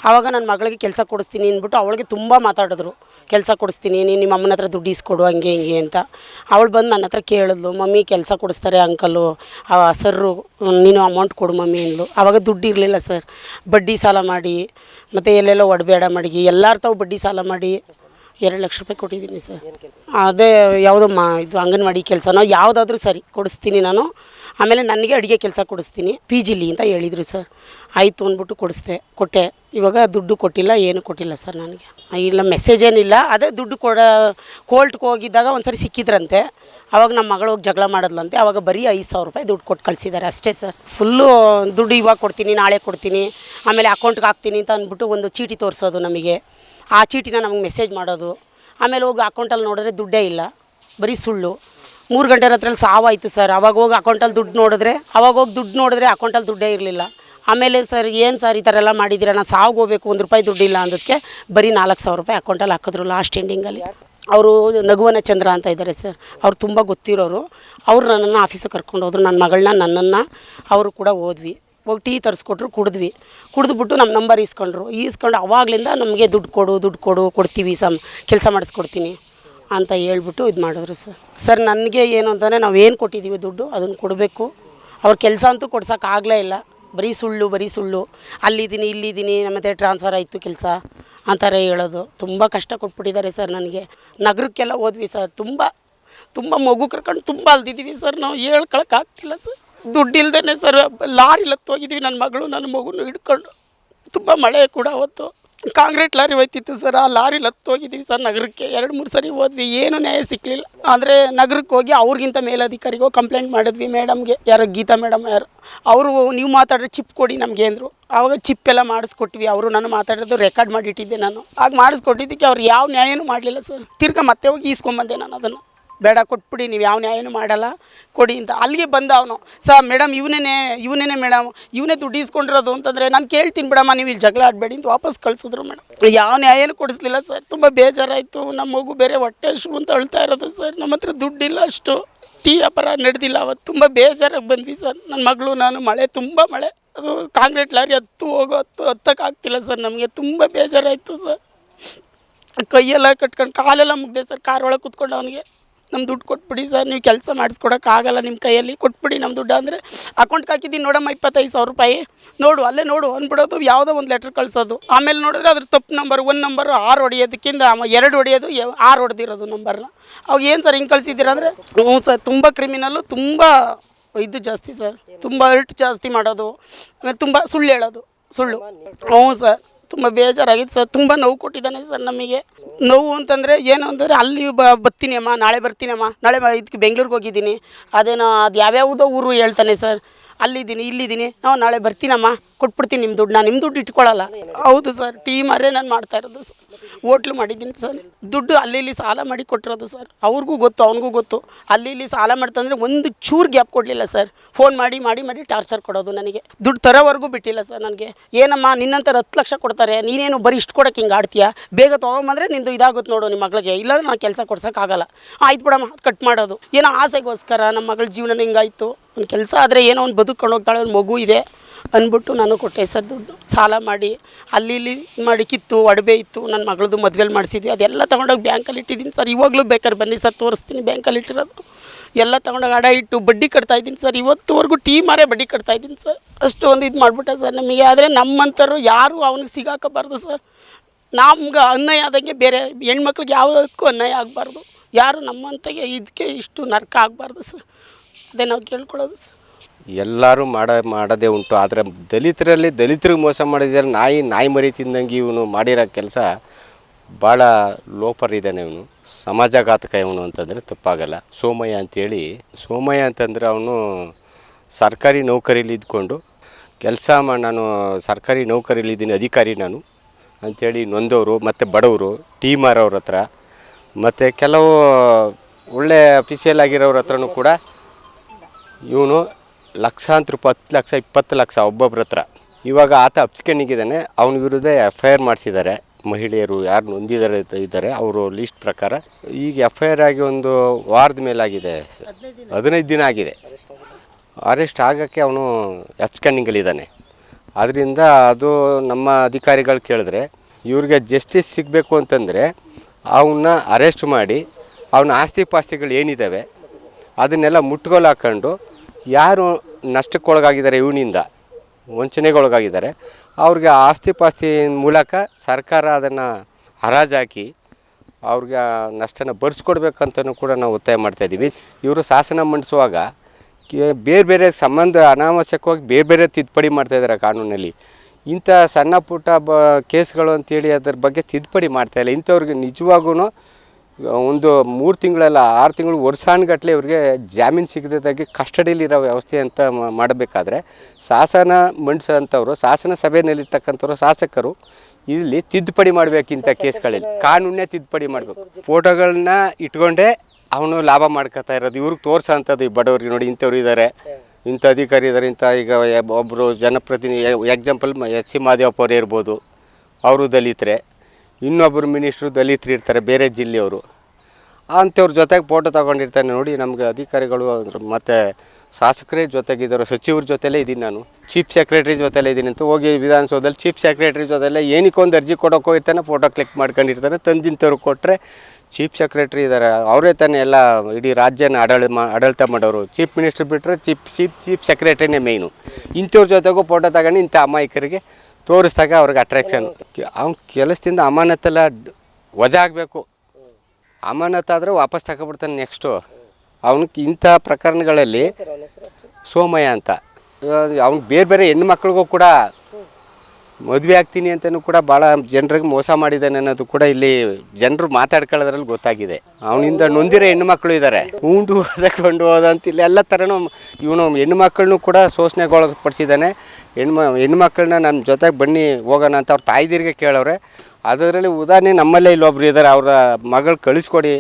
ಆವಾಗ ನನ್ನ ಮಗಳಿಗೆ ಕೆಲಸ ಕೊಡಿಸ್ತೀನಿ ಅಂದ್ಬಿಟ್ಟು ಅವಳಿಗೆ ತುಂಬ ಮಾತಾಡಿದ್ರು. ಕೆಲಸ ಕೊಡಿಸ್ತೀನಿ, ನೀನು ನಿಮ್ಮ ಅಮ್ಮನ ಹತ್ರ ದುಡ್ಡು ಈಸ್ಕೊಡು, ಹಂಗೆ, ಹಿಂಗೆ ಅಂತ. ಅವಳು ಬಂದು ನನ್ನ ಹತ್ರ ಕೇಳಿದ್ಲು, ಮಮ್ಮಿ ಕೆಲಸ ಕೊಡಿಸ್ತಾರೆ ಅಂಕಲು ಸರ್ರು, ನೀನು ಅಮೌಂಟ್ ಕೊಡು ಮಮ್ಮಿ, ಅಂದ್ಲು. ಆವಾಗ ದುಡ್ಡು ಇರಲಿಲ್ಲ ಸರ್. ಬಡ್ಡಿ ಸಾಲ ಮಾಡಿ, ಮತ್ತು ಎಲ್ಲೆಲ್ಲೋ ಒಡಬೇಡ ಮಾಡಿ ಎಲ್ಲರ ತಾವು ಬಡ್ಡಿ ಸಾಲ ಮಾಡಿ ಎರಡು ಲಕ್ಷ ರೂಪಾಯಿ ಕೊಟ್ಟಿದ್ದೀನಿ ಸರ್. ಅದೇ ಯಾವುದೋ ಮಾ, ಇದು ಅಂಗನವಾಡಿ ಕೆಲಸನೋ, ಯಾವುದಾದ್ರೂ ಸರಿ, ಕೊಡಿಸ್ತೀನಿ ನಾನು. ಆಮೇಲೆ ನನಗೆ ಅಡುಗೆ ಕೆಲಸ ಕೊಡಿಸ್ತೀನಿ. ಪಿ ಜಿಲಿ ಅಂತ ಹೇಳಿದರು ಸರ್. ಆಯಿತು ಅಂದ್ಬಿಟ್ಟು ಕೊಡಿಸ್ದೆ, ಕೊಟ್ಟೆ. ಇವಾಗ ದುಡ್ಡು ಕೊಟ್ಟಿಲ್ಲ, ಏನು ಕೊಟ್ಟಿಲ್ಲ ಸರ್ ನನಗೆ. ಇಲ್ಲ ಮೆಸೇಜ್ ಏನಿಲ್ಲ. ಅದೇ ದುಡ್ಡು ಕೊಡ ಕೋಲ್ಟ್ಗೆ ಹೋಗಿದ್ದಾಗ ಒಂದು ಸರಿ ಸಿಕ್ಕಿದ್ರಂತೆ. ಅವಾಗ ನಮ್ಮ ಮಗಳು ಹೋಗಿ ಜಗಳ ಮಾಡಿದ್ಲಂತೆ. ಅವಾಗ ಬರೀ ಐದು ಸಾವಿರ ರೂಪಾಯಿ ದುಡ್ಡು ಕೊಟ್ಟು ಕಳಿಸಿದ್ದಾರೆ. ಅಷ್ಟೇ ಸರ್. ಫುಲ್ಲು ದುಡ್ಡು ಇವಾಗ ಕೊಡ್ತೀನಿ, ನಾಳೆ ಕೊಡ್ತೀನಿ. ಆಮೇಲೆ ಅಕೌಂಟ್ಗೆ ಹಾಕ್ತೀನಿ ಅಂತ ಅಂದ್ಬಿಟ್ಟು ಒಂದು ಚೀಟಿ ತೋರಿಸೋದು ನಮಗೆ. ಆ ಚೀಟಿನ ನಮಗೆ ಮೆಸೇಜ್ ಮಾಡೋದು. ಆಮೇಲೆ ಹೋಗಿ ಅಕೌಂಟಲ್ಲಿ ನೋಡಿದ್ರೆ ದುಡ್ಡೇ ಇಲ್ಲ. ಬರೀ ಸುಳ್ಳು. ಮೂರು ಗಂಟೆ ರಾತ್ರಲ್ಲಿ ಸಾವಾಯಿತು ಸರ್. ಅವಾಗ ಹೋಗಿ ಅಕೌಂಟಲ್ಲಿ ದುಡ್ಡು ನೋಡಿದ್ರೆ, ಅವಾಗ ಹೋಗಿ ದುಡ್ಡು ನೋಡಿದ್ರೆ ಅಕೌಂಟಲ್ಲಿ ದುಡ್ಡೇ ಇರಲಿಲ್ಲ. ಆಮೇಲೆ ಸರ್, ಏನು ಸರ್ ಈ ಥರ ಎಲ್ಲ ಮಾಡಿದ್ದೀರ? ನಾನು ಸಾವಿಗೆ ಹೋಗ್ಬೇಕು, ಒಂದು ರೂಪಾಯಿ ದುಡ್ಡಿಲ್ಲ ಅಂದಕ್ಕೆ ಬರೀ ನಾಲ್ಕು ಸಾವಿರ ರೂಪಾಯಿ ಅಕೌಂಟಲ್ಲಿ ಹಾಕಿದ್ರು ಲಾಸ್ಟ್ ಎಂಡಿಂಗಲ್ಲಿ ಅವರು ನಗುವನ ಚಂದ್ರ ಅಂತ ಇದ್ದಾರೆ ಸರ್. ಅವ್ರು ತುಂಬ ಗೊತ್ತಿರೋರು. ಅವರು ನನ್ನನ್ನು ಆಫೀಸಿಗೆ ಕರ್ಕೊಂಡು ಹೋದ್ರು. ನನ್ನ ಮಗಳನ್ನ ನನ್ನನ್ನು ಅವರು ಕೂಡ ಹೋದ್ವಿ ಹೋಗಿ ಟೀ ತರಿಸ್ಕೊಟ್ರು, ಕುಡಿದ್ವಿ. ಕುಡಿದ್ಬಿಟ್ಟು ನಮ್ಮ ನಂಬರ್ ಇಸ್ಕೊಂಡ್ರು ಈಸ್ಕೊಂಡು ಅವಾಗಲಿಂದ ನಮಗೆ ದುಡ್ಡು ಕೊಡು ದುಡ್ಡು ಕೊಡು, ಕೊಡ್ತೀವಿ ಸಮ್, ಕೆಲಸ ಮಾಡಿಸ್ಕೊಡ್ತೀನಿ. ಅಂತ ಹೇಳ್ಬಿಟ್ಟು ಇದು ಮಾಡಿದ್ರು ಸರ್. ಸರ್, ನನಗೆ ಏನು ಅಂತಂದರೆ ನಾವು ಏನು ಕೊಟ್ಟಿದ್ದೀವಿ ದುಡ್ಡು ಅದನ್ನು ಕೊಡಬೇಕು. ಅವ್ರ ಕೆಲಸ ಅಂತೂ ಕೊಡ್ಸೋಕ್ಕಾಗಲೇ ಇಲ್ಲ. ಬರೀ ಸುಳ್ಳು ಬರೀ ಸುಳ್ಳು. ಅಲ್ಲಿದ್ದೀನಿ, ಇಲ್ಲಿದ್ದೀನಿ ಮತ್ತು ಟ್ರಾನ್ಸ್ಫರ್ ಆಯಿತು ಕೆಲಸ ಅಂತಾರೆ ಹೇಳೋದು. ತುಂಬ ಕಷ್ಟ ಕೊಟ್ಬಿಟ್ಟಿದ್ದಾರೆ ಸರ್ ನನಗೆ. ನಗರಕ್ಕೆಲ್ಲ ಹೋದ್ವಿ ಸರ್. ತುಂಬ ತುಂಬ ಮಗು ಕರ್ಕೊಂಡು ತುಂಬ ಅಲ್ದಿದ್ದೀವಿ ಸರ್. ನಾವು ಹೇಳ್ಕೊಳಕ್ಕಾಗ್ತಿಲ್ಲ ಸರ್. ದುಡ್ಡಿಲ್ದೇ ಸರ್ ಲಾರಿಲಿ ಹೋಗಿದ್ವಿ. ನನ್ನ ಮಗಳು ನನ್ನ ಮಗುನ ಹಿಡ್ಕೊಂಡು. ತುಂಬ ಮಳೆ ಕೂಡ ಅವತ್ತು ಕಾಂಕ್ರೀಟ್ ಲಾರಿ ಹೋಯ್ತಿತ್ತು ಸರ್. ಆ ಲಾರಿಲಿ ಹೋಗಿದ್ವಿ ಸರ್ ನಗರಕ್ಕೆ. ಎರಡು, ಮೂರು ಸರಿ ಹೋದ್ವಿ. ಏನು ನ್ಯಾಯ ಸಿಕ್ಕಲಿಲ್ಲ ಅಂದರೆ ನಗರಕ್ಕೆ ಹೋಗಿ ಅವ್ರಿಗಿಂತ ಮೇಲಧಿಕಾರಿಗೋ ಕಂಪ್ಲೇಂಟ್ ಮಾಡಿದ್ವಿ ಮೇಡಮ್ಗೆ. ಯಾರೋ ಗೀತಾ ಮೇಡಮ್ ಯಾರು. ಅವರು, ನೀವು ಮಾತಾಡ್ರೆ ಚಿಪ್ ಕೊಡಿ ನಮಗೆ ಅಂದರು. ಆವಾಗ ಚಿಪ್ ಎಲ್ಲ ಮಾಡಿಸ್ಕೊಟ್ವಿ. ಅವರು ನಾನು ಮಾತಾಡೋದು ರೆಕಾರ್ಡ್ ಮಾಡಿಟ್ಟಿದ್ದೆ ನಾನು. ಆಗ ಮಾಡಿಸ್ಕೊಟ್ಟಿದ್ದಕ್ಕೆ ಅವ್ರು ಯಾವ ನ್ಯಾಯನೂ ಮಾಡಲಿಲ್ಲ ಸರ್. ತಿರ್ಗಾ ಮತ್ತೆ ಹೋಗಿ ಈಸ್ಕೊಂಬಂದೆ ನಾನು ಅದನ್ನು. ಬೇಡ ಕೊಟ್ಬಿಡಿ, ನೀವು ಯಾವ ನ್ಯಾಯನೂ ಮಾಡಲ್ಲ, ಕೊಡಿ ಅಂತ. ಅಲ್ಲಿಗೆ ಬಂದ ಅವನು ಸರ್ ಮೇಡಮ್ ಇವನೇ ಇವನೇ ಮೇಡಮ್, ಇವನೇ ದುಡ್ಡು ಇಸ್ಕೊಂಡಿರೋದು ಅಂತಂದರೆ ನಾನು ಕೇಳ್ತೀನಿ ಬಿಡಮ್ಮ, ನೀವು ಇಲ್ಲಿ ಜಗಳ ಆಡಬೇಡಿ ಅಂತ ವಾಪಸ್ ಕಳಿಸಿದ್ರು ಮೇಡಮ್. ಯಾವ ನ್ಯಾಯನೂ ಕೊಡಿಸ್ಲಿಲ್ಲ ಸರ್, ತುಂಬ ಬೇಜಾರಾಯಿತು. ನಮ್ಮ ಮಗು ಬೇರೆ ಹೊಟ್ಟೆ ಶು ಅಂತ ಅಳ್ತಾ ಇರೋದು ಸರ್, ನಮ್ಮ ಹತ್ರ ದುಡ್ಡಿಲ್ಲ ಅಷ್ಟು. ಟೀ ವ್ಯಾಪಾರ ನಡೆದಿಲ್ಲ ಅವತ್ತು, ತುಂಬ ಬೇಜಾರಾಗಿ ಬಂದ್ವಿ ಸರ್. ನನ್ನ ಮಗಳು, ನಾನು, ಮಳೆ, ತುಂಬ ಮಳೆ. ಅದು ಕಾಂಕ್ರೀಟ್ ಲಾರಿ ಹತ್ತು ಹೋಗೋ ಹತ್ತು ಹತ್ತಕ್ಕಾಗ್ತಿಲ್ಲ ಸರ್ ನಮಗೆ, ತುಂಬ ಬೇಜಾರಾಯಿತು ಸರ್. ಕೈಯೆಲ್ಲ ಕಟ್ಕೊಂಡು, ಕಾಲೆಲ್ಲ ಮುಗ್ದೆ ಸರ್, ಕಾರ್ ಒಳಗೆ ಕೂತ್ಕೊಂಡು ಅವನಿಗೆ. ನಮ್ಮ ದುಡ್ಡು ಕೊಟ್ಬಿಡಿ ಸರ್, ನೀವು ಕೆಲಸ ಮಾಡಿಸ್ಕೊಡೋಕ್ಕಾಗಲ್ಲ ನಿಮ್ಮ ಕೈಯಲ್ಲಿ, ಕೊಟ್ಬಿಡಿ ನಮ್ಮ ದುಡ್ಡು ಅಂದರೆ ಅಕೌಂಟ್ಗೆ ಹಾಕಿದ್ದೀನಿ ನೋಡಮ್ಮ ಇಪ್ಪತ್ತೈದು ಸಾವಿರ ರೂಪಾಯಿ. ನೋಡು, ಅಲ್ಲೇ ನೋಡು, ಅಂದ್ಬಿಡೋದು ಯಾವುದೋ ಒಂದು ಲೆಟ್ರ್ ಕಳಿಸೋದು. ಆಮೇಲೆ ನೋಡಿದ್ರೆ ಅದ್ರ ತಪ್ಪು ನಂಬರ್ ಒಂದು ನಂಬರು ಆರು ಹೊಡೆಯೋದಕ್ಕಿಂತ ಎರಡು ಹೊಡೆಯೋದು ಆರು ಹೊಡೆದಿರೋದು ನಂಬರ್ನ ಅವಾಗ ಏನು ಸರ್ ಹಿಂಗೆ ಕಳಿಸಿದ್ದೀರ ಅಂದರೆ, ಹ್ಞೂ ಸರ್, ತುಂಬ ಕ್ರಿಮಿನಲ್ಲು ತುಂಬ ಇದು ಜಾಸ್ತಿ ಸರ್, ತುಂಬ ಹರ್ಟ್ ಜಾಸ್ತಿ ಮಾಡೋದು, ಆಮೇಲೆ ತುಂಬ ಸುಳ್ಳು ಹೇಳೋದು, ಸುಳ್ಳು. ಹ್ಞೂ ಸರ್. ತುಂಬ ಬೇಜಾರಾಗಿತ್ತು ಸರ್. ತುಂಬ ನೋವು ಕೊಟ್ಟಿದ್ದಾನೆ ಸರ್ ನಮಗೆ. ನೋವು ಅಂತಂದರೆ ಏನು ಅಂದರೆ ಅಲ್ಲಿ ಬ ಅಮ್ಮ, ನಾಳೆ ಬರ್ತೀನಿ ಅಮ್ಮ. ನಾಳೆ ಇದಕ್ಕೆ ಬೆಂಗ್ಳೂರಿಗೆ ಹೋಗಿದ್ದೀನಿ. ಅದೇನೋ, ಅದು ಯಾವ್ಯಾವುದೋ ಊರು ಹೇಳ್ತಾನೆ ಸರ್. ಅಲ್ಲಿದ್ದೀನಿ, ಇಲ್ಲಿದ್ದೀನಿ. ನಾವು ನಾಳೆ ಬರ್ತೀನಮ್ಮ. ಕೊಟ್ಬಿಡ್ತೀನಿ ನಿಮ್ಮ ದುಡ್ಡು. ನಾನು ನಿಮ್ಮ ದುಡ್ಡು ಇಟ್ಕೊಳ್ಳಲ್ಲ. ಹೌದು ಸರ್. ಟೀ ಮಾರೇ ನಾನು ಮಾಡ್ತಾ ಇರೋದು ಸರ್. ಹೋಟ್ಲು ಮಾಡಿದ್ದೀನಿ ಸರ್. ದುಡ್ಡು ಅಲ್ಲಿ ಇಲ್ಲಿ ಸಾಲ ಮಾಡಿ ಕೊಟ್ಟಿರೋದು ಸರ್. ಅವ್ರಿಗೂ ಗೊತ್ತು, ಅವ್ನಿಗೂ ಗೊತ್ತು. ಅಲ್ಲಿ ಇಲ್ಲಿ ಸಾಲ ಮಾಡ್ತಂದ್ರೆ ಒಂದು ಚೂರು ಗ್ಯಾಪ್ ಕೊಡಲಿಲ್ಲ ಸರ್. ಫೋನ್ ಮಾಡಿ ಮಾಡಿ ಮಾಡಿ ಟಾರ್ಚರ್ ಕೊಡೋದು ನನಗೆ. ದುಡ್ಡು ತರೋವರೆಗೂ ಬಿಟ್ಟಿಲ್ಲ ಸರ್ ನನಗೆ. ಏನಮ್ಮ, ನಿನ್ನಂತರ ಹತ್ತು ಲಕ್ಷ ಕೊಡ್ತಾರೆ. ನೀನೇನು ಬರೀ ಇಷ್ಟು ಕೊಡೋಕೆ ಹಿಂಗೆ ಆಡ್ತೀಯಾ? ಬೇಗ ತೊಗೊಂಬಂದ್ರೆ ನಿಂದು ಇದಾಗುತ್ತೆ ನೋಡು ನಿಮ್ಮ ಮಗಳಿಗೆ. ಇಲ್ಲಾಂದ್ರೆ ನಾನು ಕೆಲಸ ಕೊಡ್ಸೋಕ್ಕಾಗಲ್ಲ ಆಯ್ತು ಬಿಡಮ್ಮ ಕಟ್ ಮಾಡೋದು. ಏನೋ ಆಸೆಗೋಸ್ಕರ ನಮ್ಮ ಮಗಳ ಜೀವನ ಹಿಂಗಾಯ್ತು. ಒಂದು ಕೆಲಸ ಆದರೆ ಏನೋ ಒಂದು ಬದುಕೊಂಡು ಹೋಗ್ತಾಳೆ, ಒಂದು ಮಗು ಇದೆ ಅಂದ್ಬಿಟ್ಟು ನಾನು ಕೊಟ್ಟೆ ಸರ್ ದುಡ್ಡು. ಸಾಲ ಮಾಡಿ, ಅಲ್ಲಿ ಇಲ್ಲಿ ಮಾಡಿ ಕಿತ್ತು, ಒಡವೆ ಇತ್ತು, ನನ್ನ ಮಗಳದು ಮದುವೆಲಿ ಮಾಡಿಸಿದ್ವಿ. ಅದೆಲ್ಲ ತೊಗೊಂಡೋಗಿ ಬ್ಯಾಂಕಲ್ಲಿ ಇಟ್ಟಿದ್ದೀನಿ ಸರ್. ಇವಾಗಲೂ ಬೇಕಾದ್ರೆ ಬನ್ನಿ ಸರ್, ತೋರಿಸ್ತೀನಿ ಬ್ಯಾಂಕಲ್ಲಿ ಇಟ್ಟಿರೋದು. ಎಲ್ಲ ತೊಗೊಂಡೋಗಿ ಅಡ ಇಟ್ಟು ಬಡ್ಡಿ ಕಟ್ತಾ ಇದ್ದೀನಿ ಸರ್. ಇವತ್ತುವರೆಗೂ ಟೀ ಮಾರೇ ಬಡ್ಡಿ ಕಟ್ತಾ ಇದ್ದೀನಿ ಸರ್. ಅಷ್ಟು ಒಂದು ಇದು ಮಾಡಿಬಿಟ್ಟೆ ಸರ್ ನಮಗೆ. ಆದರೆ ನಮ್ಮಂಥವ್ರು ಯಾರೂ ಅವ್ನಿಗೆ ಸಿಗಾಕಬಾರ್ದು ಸರ್. ನಮ್ಗೆ ಅನ್ಯಾಯ ಆದಂಗೆ ಬೇರೆ ಹೆಣ್ಮಕ್ಳಿಗೆ ಯಾವುದಕ್ಕೂ ಅನ್ಯಾಯ ಆಗಬಾರ್ದು. ಯಾರು ನಮ್ಮಂತೆಗೆ ಇದಕ್ಕೆ ಇಷ್ಟು ನರ್ಕ ಆಗಬಾರ್ದು ಸರ್. ಅದೇ ನಾವು ಕೇಳ್ಕೊಳ್ಳೋದು ಎಲ್ಲರೂ ಮಾಡ ಮಾಡೋದೇ ಉಂಟು, ಆದರೆ ದಲಿತರಲ್ಲಿ ದಲಿತರಿಗೆ ಮೋಸ ಮಾಡಿದರೆ ನಾಯಿ ನಾಯಿ ಮರಿ ತಿಂದಂಗೆ ಇವನು ಮಾಡಿರೋ ಕೆಲಸ ಭಾಳ ಲೋಪರ್ ಇದ್ದಾನೆ ಇವನು. ಸಮಾಜಘಾತಕ ಇವನು ಅಂತಂದರೆ ತಪ್ಪಾಗಲ್ಲ. ಸೋಮಯ್ಯ ಅಂತೇಳಿ, ಸೋಮಯ್ಯ ಅಂತಂದರೆ ಅವನು ಸರ್ಕಾರಿ ನೌಕರಿಲಿ ಇದ್ಕೊಂಡು, ಕೆಲಸ ನಾನು ಸರ್ಕಾರಿ ನೌಕರಿಲಿ ಇದ್ದೀನಿ, ಅಧಿಕಾರಿ ನಾನು ಅಂಥೇಳಿ ನೊಂದವರು ಮತ್ತು ಬಡವರು ಟೀ ಮಾರೋರ ಹತ್ರ, ಮತ್ತು ಕೆಲವು ಒಳ್ಳೆ ಅಫಿಷಿಯಲ್ ಆಗಿರೋರ ಹತ್ರನೂ ಕೂಡ ಇವನು ಲಕ್ಷಾಂತರ ಹತ್ತು ಲಕ್ಷ, ಇಪ್ಪತ್ತು ಲಕ್ಷ ಒಬ್ಬೊಬ್ಬರ ಹತ್ರ. ಇವಾಗ ಆತ ಅಪ್ಸ್ಕೊಂಡಿದ್ದಾನೆ ಅವನ ವಿರುದ್ಧ ಎಫ್ ಐ ಆರ್ ಮಾಡಿಸಿದ್ದಾರೆ. ಮಹಿಳೆಯರು ಯಾರು ನೊಂದಿದ್ದಾರೆ ಇದ್ದಾರೆ, ಅವರು ಲಿಸ್ಟ್ ಪ್ರಕಾರ. ಈಗ ಎಫ್ ಐ ಆರ್ ಆಗಿ ಒಂದು ವಾರದ ಮೇಲಾಗಿದೆ. ಹದಿನೈದು ದಿನ ಆಗಿದೆ. ಅರೆಸ್ಟ್ ಆಗೋಕ್ಕೆ ಅವನು ಎಫ್ಸ್ಕ್ಯಾನಿಂಗಲ್ಲಿದ್ದಾನೆ ಅದರಿಂದ ಅದು ನಮ್ಮ ಅಧಿಕಾರಿಗಳು ಕೇಳಿದ್ರೆ, ಇವ್ರಿಗೆ ಜಸ್ಟಿಸ್ ಸಿಗಬೇಕು ಅಂತಂದರೆ, ಅವನ್ನ ಅರೆಸ್ಟ್ ಮಾಡಿ, ಅವನ ಆಸ್ತಿ ಪಾಸ್ತಿಗಳು ಏನಿದ್ದಾವೆ ಅದನ್ನೆಲ್ಲ ಮುಟ್ಗೋಲು ಹಾಕ್ಕೊಂಡು ಯಾರು ನಷ್ಟಕ್ಕೊಳಗಾಗಿದ್ದಾರೆ ಇವನಿಂದ, ವಂಚನೆಗೊಳಗಾಗಿದ್ದಾರೆ, ಅವ್ರಿಗೆ ಆಸ್ತಿ ಪಾಸ್ತಿ ಮೂಲಕ ಸರ್ಕಾರ ಅದನ್ನು ಹರಾಜಾಕಿ ಅವ್ರಿಗೆ ನಷ್ಟನ ಭರಿಸ್ಕೊಡ್ಬೇಕಂತಲೂ ಕೂಡ ನಾವು ಒತ್ತಾಯ ಮಾಡ್ತಾಯಿದ್ದೀವಿ ಇವರು ಶಾಸನ ಮಂಡಿಸುವಾಗ ಬೇರೆ ಬೇರೆ ಸಂಬಂಧ ಅನಾವಶ್ಯಕವಾಗಿ ಬೇರೆ ಬೇರೆ ತಿದ್ದುಪಡಿ ಮಾಡ್ತಾಯಿದ್ದಾರೆ ಕಾನೂನಲ್ಲಿ. ಇಂಥ ಸಣ್ಣ ಪುಟ್ಟ ಬ, ಕೇಸ್ಗಳು ಅಂತೇಳಿ ಅದ್ರ ಬಗ್ಗೆ ತಿದ್ದುಪಡಿ ಮಾಡ್ತಾಯಿಲ್ಲ ಇಂಥವ್ರಿಗೆ ನಿಜವಾಗೂ ಒಂದು ಮೂರು ತಿಂಗಳಲ್ಲ ಆರು ತಿಂಗಳು ವರ್ಷಾನುಗಟ್ಟಲೆ ಇವ್ರಿಗೆ ಜಾಮೀನು ಸಿಗದಾಗಿ ಕಸ್ಟಡಿಲಿರೋ ವ್ಯವಸ್ಥೆ ಅಂತ ಮಾಡಬೇಕಾದ್ರೆ ಶಾಸನ ಮಂಡಿಸೋಂಥವ್ರು ಶಾಸನ ಸಭೆಯಲ್ಲಿರ್ತಕ್ಕಂಥವ್ರು ಶಾಸಕರು ಇಲ್ಲಿ ತಿದ್ದುಪಡಿ ಮಾಡಬೇಕಿಂತ ಕೇಸ್ಗಳಲ್ಲಿ. ಕಾನೂನೇ ತಿದ್ದುಪಡಿ ಮಾಡಬೇಕು. ಫೋಟೋಗಳನ್ನ ಇಟ್ಕೊಂಡೇ ಅವನು ಲಾಭ ಮಾಡ್ಕೊತಾ ಇರೋದು. ಇವ್ರಿಗೆ ತೋರಿಸೋಂಥದ್ದು ಈ ಬಡವ್ರಿಗೆ ನೋಡಿ ಇಂಥವ್ರು ಇದ್ದಾರೆ ಇಂಥ ಅಧಿಕಾರಿ ಇದ್ದಾರೆ ಇಂಥ ಈಗ ಒಬ್ಬರು ಜನಪ್ರತಿನಿಧಿ ಎಕ್ಸಾಂಪಲ್ ಎಚ್ ಸಿ ಮಾದೇವಪ್ಪ ಅವರೇ ಇರ್ಬೋದು. ಅವರು ದಲಿತರೆ. ಇನ್ನೊಬ್ಬರು ಮಿನಿಸ್ಟ್ರು ದಲಿತರು ಇರ್ತಾರೆ, ಬೇರೆ ಜಿಲ್ಲೆಯವರು. ಅಂಥವ್ರ ಜೊತೆಗೆ ಫೋಟೋ ತಗೊಂಡಿರ್ತಾನೆ ನೋಡಿ, ನಮಗೆ ಅಧಿಕಾರಿಗಳು ಅಂದ್ರೆ ಮತ್ತು ಶಾಸಕರೇ ಜೊತೆಗಿದ್ದಾರೆ ಸಚಿವರ ಜೊತೆಲೇ ಇದ್ದೀನಿ ನಾನು. ಚೀಫ್ ಸೆಕ್ರೆಟ್ರಿ ಜೊತೆಲೇ ಇದ್ದೀನಿ ಅಂತ ಹೋಗಿ ವಿಧಾನಸೌಧದಲ್ಲಿ ಚೀಫ್ ಸೆಕ್ರೆಟ್ರಿ ಜೊತೆಲೇ ಏನಕ್ಕೆ ಒಂದು ಅರ್ಜಿ ಕೊಡೋಕೆ ಹೋಗಿರ್ತಾನೆ ಫೋಟೋ ಕ್ಲಿಕ್ ಮಾಡ್ಕೊಂಡಿರ್ತಾನೆ ತಂದಿಂತವ್ರು ಕೊಟ್ಟರೆ ಚೀಫ್ ಸೆಕ್ರೆಟ್ರಿ ಇದ್ದಾರೆ. ಅವರೇ ತಾನೇ ಎಲ್ಲ ಇಡೀ ರಾಜ್ಯನ ಆಡಳಿತ ಮಾ, ಆಡಳಿತ ಮಾಡೋರು. ಚೀಫ್ ಮಿನಿಸ್ಟರ್ ಬಿಟ್ಟರೆ ಚೀಫ್ ಚೀಫ್ ಚೀಫ್ ಸೆಕ್ರೆಟ್ರಿನೇ ಮೇಯ್ನು ಇಂಥವ್ರ ಜೊತೆಗೂ ಫೋಟೋ ತಗೊಂಡು ಇಂಥ ಅಮಾಯಕರಿಗೆ ತೋರಿಸ್ದಾಗ ಅವ್ರಿಗೆ ಅಟ್ರಾಕ್ಷನ್ ಅವ್ನ ಕೆಲಸದಿಂದ ಅಮಾನತೆಲ್ಲ ಡ್- ವಜಾ ಆಗಬೇಕು. ಅಮಾನತಾದರೆ ವಾಪಸ್ ತಗೊಬಿಡ್ತಾನೆ ನೆಕ್ಸ್ಟು ಅವನಿಗೆ ಇಂಥ ಪ್ರಕರಣಗಳಲ್ಲಿ ಸೋಮಯ್ಯ ಅಂತ. ಅವ್ನು ಬೇರೆ ಬೇರೆ ಹೆಣ್ಣು ಮಕ್ಳಿಗೂ ಕೂಡ ಮದುವೆ ಆಗ್ತೀನಿ ಅಂತಲೂ ಕೂಡ ಭಾಳ ಜನರಿಗೆ ಮೋಸ ಮಾಡಿದ್ದಾನೆ ಅನ್ನೋದು ಕೂಡ ಇಲ್ಲಿ ಜನರು ಮಾತಾಡ್ಕೊಳ್ಳೋದ್ರಲ್ಲಿ ಗೊತ್ತಾಗಿದೆ. ಅವನಿಂದ ನೊಂದಿರೋ ಹೆಣ್ಣು ಮಕ್ಕಳು ಇದ್ದಾರೆ ಉಂಡು ಹೋದ ಅಂತ ಇಲ್ಲಿ ಎಲ್ಲ ಥರನೂ ಇವನು ಹೆಣ್ಣು ಮಕ್ಕಳನ್ನೂ ಕೂಡ ಶೋಷಣೆಗೊಳಪಡಿಸಿದ್ದಾನೆ ಹೆಣ್ಮ ಹೆಣ್ಣು ಮಕ್ಕಳನ್ನ ನನ್ನ ಜೊತೆಗೆ ಬನ್ನಿ ಹೋಗೋಣ ಅಂತ ಅವ್ರ ತಾಯ್ದಿರಿಗೆ ಕೇಳವ್ರೆ. ಅದರಲ್ಲಿ ಉದಾಹರಣೆ ನಮ್ಮಲ್ಲೇ ಇಲ್ಲೊಬ್ರು ಇದ್ದಾರೆ ಅವರ ಮಗಳು ಕಳಿಸ್ಕೊಡಿ,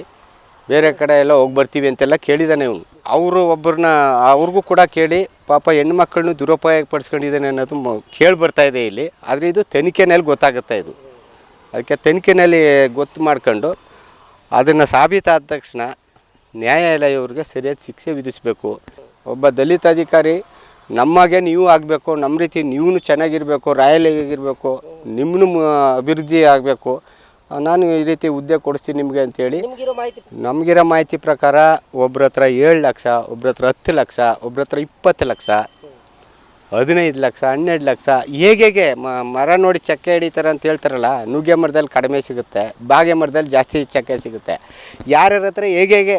ಬೇರೆ ಕಡೆ ಎಲ್ಲ ಹೋಗಿ ಬರ್ತೀವಿ ಅಂತೆಲ್ಲ ಕೇಳಿದ್ದಾನೆ ಇವನು. ಅವರು ಒಬ್ಬರನ್ನ ಅವ್ರಿಗೂ ಕೂಡ ಕೇಳಿ, ಪಾಪ ಹೆಣ್ಮಕ್ಳನ್ನೂ ದುರುಪಯೋಗ ಪಡಿಸ್ಕೊಂಡಿದ್ದಾನೆ ಅನ್ನೋದು ಕೇಳಿ ಬರ್ತಾ ಇದೆ ಇಲ್ಲಿ. ಆದರೆ ಇದು ತನಿಖೆನಲ್ಲಿ ಗೊತ್ತಾಗುತ್ತೆ ಇದು. ಅದಕ್ಕೆ ತನಿಖೆನಲ್ಲಿ ಗೊತ್ತು ಮಾಡ್ಕೊಂಡು ಅದನ್ನು ಸಾಬೀತಾದ ತಕ್ಷಣ ನ್ಯಾಯಾಲಯ ಇವ್ರಿಗೆ ಸರಿಯಾದ ಶಿಕ್ಷೆ ವಿಧಿಸಬೇಕು. ಒಬ್ಬ ದಲಿತ ಅಧಿಕಾರಿ ನಮಗೆ ನೀವು ಆಗಬೇಕು ನಮ್ಮ ರೀತಿ ನೀವು ಚೆನ್ನಾಗಿರಬೇಕು ರಾಯಲಿಗಿರಬೇಕು ನಿಮ್ಮನ್ನು ಅಭಿವೃದ್ಧಿ ಆಗಬೇಕು ನಾನು ಈ ರೀತಿ ಹುದ್ದೆ ಕೊಡಿಸ್ತೀನಿ ನಿಮಗೆ ಅಂತೇಳಿ. ನಮಗಿರೋ ಮಾಹಿತಿ ಪ್ರಕಾರ ಒಬ್ರ ಹತ್ರ ಏಳು ಲಕ್ಷ ಒಬ್ರ ಹತ್ರ ಹತ್ತು ಲಕ್ಷ ಒಬ್ರ ಹತ್ರ ಇಪ್ಪತ್ತು ಲಕ್ಷ ಹದಿನೈದು ಲಕ್ಷ ಹನ್ನೆರಡು ಲಕ್ಷ ಹೇಗೆ ಮರ ನೋಡಿ ಚಕ್ಕೆ ಹಿಡಿತಾರೆ ಅಂತ ಹೇಳ್ತಾರಲ್ಲ ನುಗ್ಗೆ ಮರದಲ್ಲಿ ಕಡಿಮೆ ಸಿಗುತ್ತೆ ಬಾಗೆ ಮರದಲ್ಲಿ ಜಾಸ್ತಿ ಚಕ್ಕೆ ಸಿಗುತ್ತೆ. ಯಾರ್ಯಾರ ಹತ್ರ ಹೇಗೆ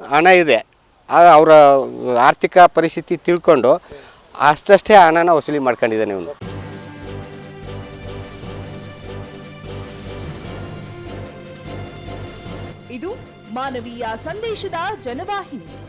ಹಣ ಇದೆ ಅವರ ಆರ್ಥಿಕ ಪರಿಸ್ಥಿತಿ ತಿಳ್ಕೊಂಡು ಅಷ್ಟಷ್ಟೇ ಹಣನ ವಸೂಲಿ ಮಾಡ್ಕೊಂಡಿದ್ದಾನೆ ಇವನು. ಇದು ಮಾನವೀಯ ಸಂದೇಶದ ಜನವಾಹಿನಿ.